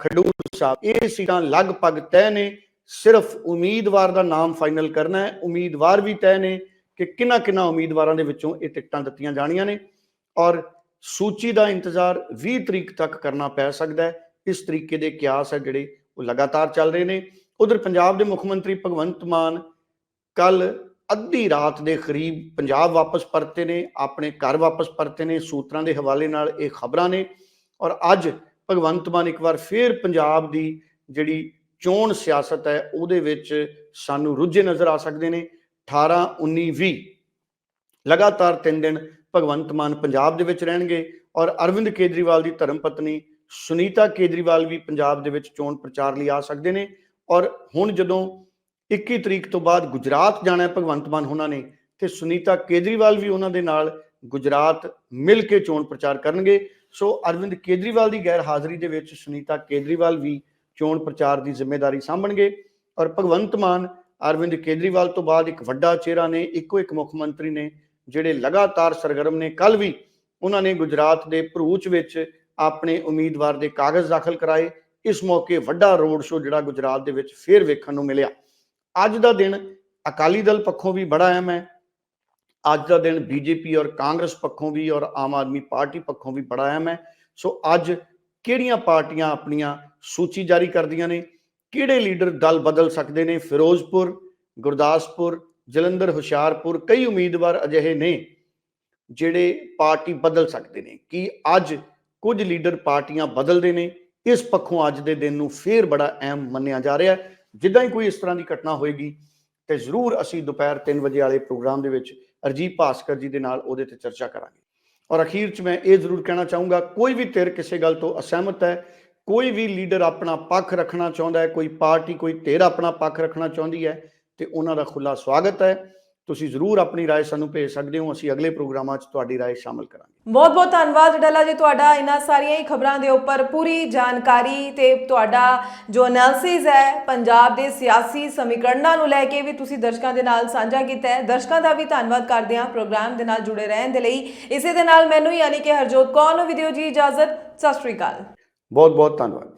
ਖਡੂਰ ਸਾਹਿਬ, ਇਹ ਸੀਟਾਂ ਲਗਭਗ ਤੈਅ ਨੇ, ਸਿਰਫ ਉਮੀਦਵਾਰ ਦਾ ਨਾਮ ਫਾਈਨਲ ਕਰਨਾ ਹੈ, ਉਮੀਦਵਾਰ ਵੀ ਤੈਅ ਨੇ ਕਿ ਕਿੰਨਾ ਕਿੰਨਾ ਉਮੀਦਵਾਰਾਂ ਦੇ ਵਿੱਚੋਂ ਇਹ ਟਿਕਟਾਂ ਦਿੱਤੀਆਂ ਜਾਣੀਆਂ ਨੇ ਔਰ ਸੂਚੀ ਦਾ ਇੰਤਜ਼ਾਰ 20 ਤਰੀਕ ਤੱਕ ਕਰਨਾ ਪੈ ਸਕਦਾ ਹੈ। ਇਸ ਤਰੀਕੇ ਦੇ ਕਿਆਸ ਹੈ ਜਿਹੜੇ ਉਹ ਲਗਾਤਾਰ ਚੱਲ ਰਹੇ ਨੇ। ਉਧਰ ਪੰਜਾਬ ਦੇ ਮੁੱਖ ਮੰਤਰੀ ਭਗਵੰਤ ਮਾਨ ਕੱਲ ਅੱਧੀ ਰਾਤ ਦੇ ਕਰੀਬ ਪੰਜਾਬ ਵਾਪਸ ਪਰਤੇ ਨੇ, ਆਪਣੇ ਘਰ ਵਾਪਸ ਪਰਤੇ ਨੇ, ਸੂਤਰਾਂ ਦੇ ਹਵਾਲੇ ਨਾਲ ਇਹ ਖਬਰਾਂ ਨੇ ਔਰ ਅੱਜ ਭਗਵੰਤ ਮਾਨ ਇੱਕ ਵਾਰ ਫੇਰ ਪੰਜਾਬ ਦੀ ਜਿਹੜੀ ਚੋਣ ਸਿਆਸਤ ਹੈ, ਉਹਦੇ ਵਿੱਚ ਸਾਨੂੰ ਰੁੱਝੇ ਨਜ਼ਰ ਆ ਸਕਦੇ ਨੇ। 18 19 20 ਲਗਾਤਾਰ ਤਿੰਨ ਦਿਨ ਭਗਵੰਤ ਮਾਨ ਪੰਜਾਬ ਦੇ ਵਿੱਚ ਰਹਿਣਗੇ ਔਰ ਅਰਵਿੰਦ ਕੇਜਰੀਵਾਲ ਦੀ ਧਰਮ ਪਤਨੀ ਸੁਨੀਤਾ ਕੇਜਰੀਵਾਲ ਵੀ ਪੰਜਾਬ ਦੇ ਵਿੱਚ ਚੋਣ ਪ੍ਰਚਾਰ ਲਈ ਆ ਸਕਦੇ ਨੇ ਔਰ ਹੁਣ ਜਦੋਂ 21 ਤਰੀਕ ਤੋਂ ਬਾਅਦ ਗੁਜਰਾਤ ਜਾਣਾ ਹੈ ਭਗਵੰਤ ਮਾਨ ਉਹਨਾਂ ਨੇ ਤੇ ਸੁਨੀਤਾ ਕੇਜਰੀਵਾਲ ਵੀ ਉਹਨਾਂ ਦੇ ਨਾਲ ਗੁਜਰਾਤ ਮਿਲ ਕੇ ਚੋਣ ਪ੍ਰਚਾਰ ਕਰਨਗੇ। ਸੋ ਅਰਵਿੰਦ ਕੇਜਰੀਵਾਲ ਦੀ ਗੈਰ ਹਾਜ਼ਰੀ ਦੇ ਵਿੱਚ ਸੁਨੀਤਾ ਕੇਜਰੀਵਾਲ ਵੀ ਚੋਣ ਪ੍ਰਚਾਰ ਦੀ ਜ਼ਿੰਮੇਵਾਰੀ ਸਾਂਭਣਗੇ ਔਰ ਭਗਵੰਤ ਮਾਨ ਅਰਵਿੰਦ ਕੇਜਰੀਵਾਲ ਤੋਂ ਬਾਅਦ ਇੱਕ ਵੱਡਾ ਚਿਹਰਾ ਨੇ, ਇੱਕੋ ਇੱਕ ਮੁੱਖ ਮੰਤਰੀ ਨੇ ਜਿਹੜੇ ਲਗਾਤਾਰ ਸਰਗਰਮ ਨੇ ਕੱਲ ਵੀ ਉਹਨਾਂ ਨੇ ਗੁਜਰਾਤ ਦੇ ਭਰੂਚ ਵਿੱਚ ਆਪਣੇ ਉਮੀਦਵਾਰ ਦੇ ਕਾਗਜ਼ ਦਾਖਲ ਕਰਾਏ। ਇਸ ਮੌਕੇ ਵੱਡਾ ਰੋਡ ਸ਼ੋਅ ਜਿਹੜਾ ਗੁਜਰਾਤ ਦੇ ਵਿੱਚ ਫੇਰ ਵੇਖਣ ਨੂੰ ਮਿਲਿਆ। ਅੱਜ ਦਾ ਦਿਨ ਅਕਾਲੀ ਦਲ ਪੱਖੋਂ ਵੀ ਬੜਾ ਅਹਿਮ ਹੈ। ਅੱਜ ਦਾ ਦਿਨ ਬੀਜੇਪੀ ਔਰ ਕਾਂਗਰਸ ਪੱਖੋਂ ਵੀ ਔਰ ਆਮ ਆਦਮੀ ਪਾਰਟੀ ਪੱਖੋਂ ਵੀ ਬੜਾ ਅਹਿਮ ਹੈ। ਸੋ ਅੱਜ ਕਿਹੜੀਆਂ ਪਾਰਟੀਆਂ ਆਪਣੀਆਂ ਸੂਚੀ ਜਾਰੀ ਕਰਦੀਆਂ ਨੇ? ਕਿਹੜੇ ਲੀਡਰ ਦਲ ਬਦਲ ਸਕਦੇ ਨੇ? ਫਿਰੋਜ਼ਪੁਰ, ਗੁਰਦਾਸਪੁਰ ਜਲੰਧਰ, ਹੁਸ਼ਿਆਰਪੁਰ ਕਈ ਉਮੀਦਵਾਰ ਅਜਿਹੇ ਨੇ ਜਿਹੜੇ ਪਾਰਟੀ ਬਦਲ ਸਕਦੇ ਨੇ, ਕਿ ਅੱਜ ਕੁਝ ਲੀਡਰ ਪਾਰਟੀਆਂ ਬਦਲਦੇ ਨੇ, ਇਸ ਪੱਖੋਂ ਅੱਜ ਦੇ ਦਿਨ ਨੂੰ ਫੇਰ ਬੜਾ ਅਹਿਮ ਮੰਨਿਆ ਜਾ ਰਿਹਾ ਹੈ। ਜਿੱਦਾਂ ਹੀ ਕੋਈ ਇਸ ਤਰ੍ਹਾਂ ਦੀ ਘਟਨਾ ਹੋਏਗੀ, ਤੇ ਜ਼ਰੂਰ ਅਸੀਂ ਦੁਪਹਿਰ 3 ਵਜੇ ਵਾਲੇ ਪ੍ਰੋਗਰਾਮ ਦੇ ਵਿੱਚ ਅਰਜੀਤ ਭਾਸਕਰ ਜੀ ਦੇ ਨਾਲ ਉਹਦੇ ਤੇ ਚਰਚਾ ਕਰਾਂਗੇ। ਔਰ ਅਖੀਰ 'ਚ ਮੈਂ ਇਹ ਜ਼ਰੂਰ ਕਹਿਣਾ ਚਾਹੂੰਗਾ, ਕੋਈ ਵੀ ਧਿਰ ਕਿਸੇ ਗੱਲ ਤੋਂ ਅਸਹਿਮਤ ਹੈ, ਕੋਈ ਵੀ ਲੀਡਰ ਆਪਣਾ ਪੱਖ ਰੱਖਣਾ ਚਾਹੁੰਦਾ ਹੈ, ਕੋਈ ਪਾਰਟੀ, ਕੋਈ ਧਿਰ ਆਪਣਾ ਪੱਖ ਰੱਖਣਾ ਚਾਹੁੰਦੀ ਹੈ ਤੇ ਉਹਨਾਂ ਦਾ ਖੁੱਲਾ ਸਵਾਗਤ ਹੈ ਤੁਸੀਂ ਜ਼ਰੂਰ ਆਪਣੀ رائے ਸਾਨੂੰ ਭੇਜ ਸਕਦੇ ਹੋ ਅਸੀਂ ਅਗਲੇ ਪ੍ਰੋਗਰਾਮਾਂ 'ਚ ਤੁਹਾਡੀ رائے ਸ਼ਾਮਲ ਕਰਾਂਗੇ ਬਹੁਤ ਬਹੁਤ ਧੰਨਵਾਦ ਡੱਲਾ ਜੀ ਤੁਹਾਡਾ ਇਹਨਾਂ ਸਾਰੀਆਂ ਹੀ ਖਬਰਾਂ ਦੇ ਉੱਪਰ ਪੂਰੀ ਜਾਣਕਾਰੀ ਤੇ ਤੁਹਾਡਾ ਜੋ ਐਨਾਲਿਸਿਸ ਹੈ ਪੰਜਾਬ ਦੇ ਸਿਆਸੀ ਸਮੀਕਰਨਾਂ ਨੂੰ ਲੈ ਕੇ ਵੀ ਤੁਸੀਂ ਦਰਸ਼ਕਾਂ ਦੇ ਨਾਲ ਸਾਂਝਾ ਕੀਤਾ ਹੈ ਦਰਸ਼ਕਾਂ ਦਾ ਵੀ ਧੰਨਵਾਦ ਕਰਦੇ ਹਾਂ ਪ੍ਰੋਗਰਾਮ ਦੇ ਨਾਲ ਜੁੜੇ ਰਹਿਣ ਦੇ ਲਈ ਇਸੇ ਦੇ ਨਾਲ ਮੈਨੂੰ ਯਾਨੀ ਕਿ ਹਰਜੋਤ ਕੌਰ ਨੂੰ ਵਿਦਿਓ ਜੀ ਇਜਾਜ਼ਤ ਸਤਿ ਸ਼੍ਰੀ ਅਕਾਲ ਬਹੁਤ ਬਹੁਤ ਧੰਨਵਾਦ ਜੀ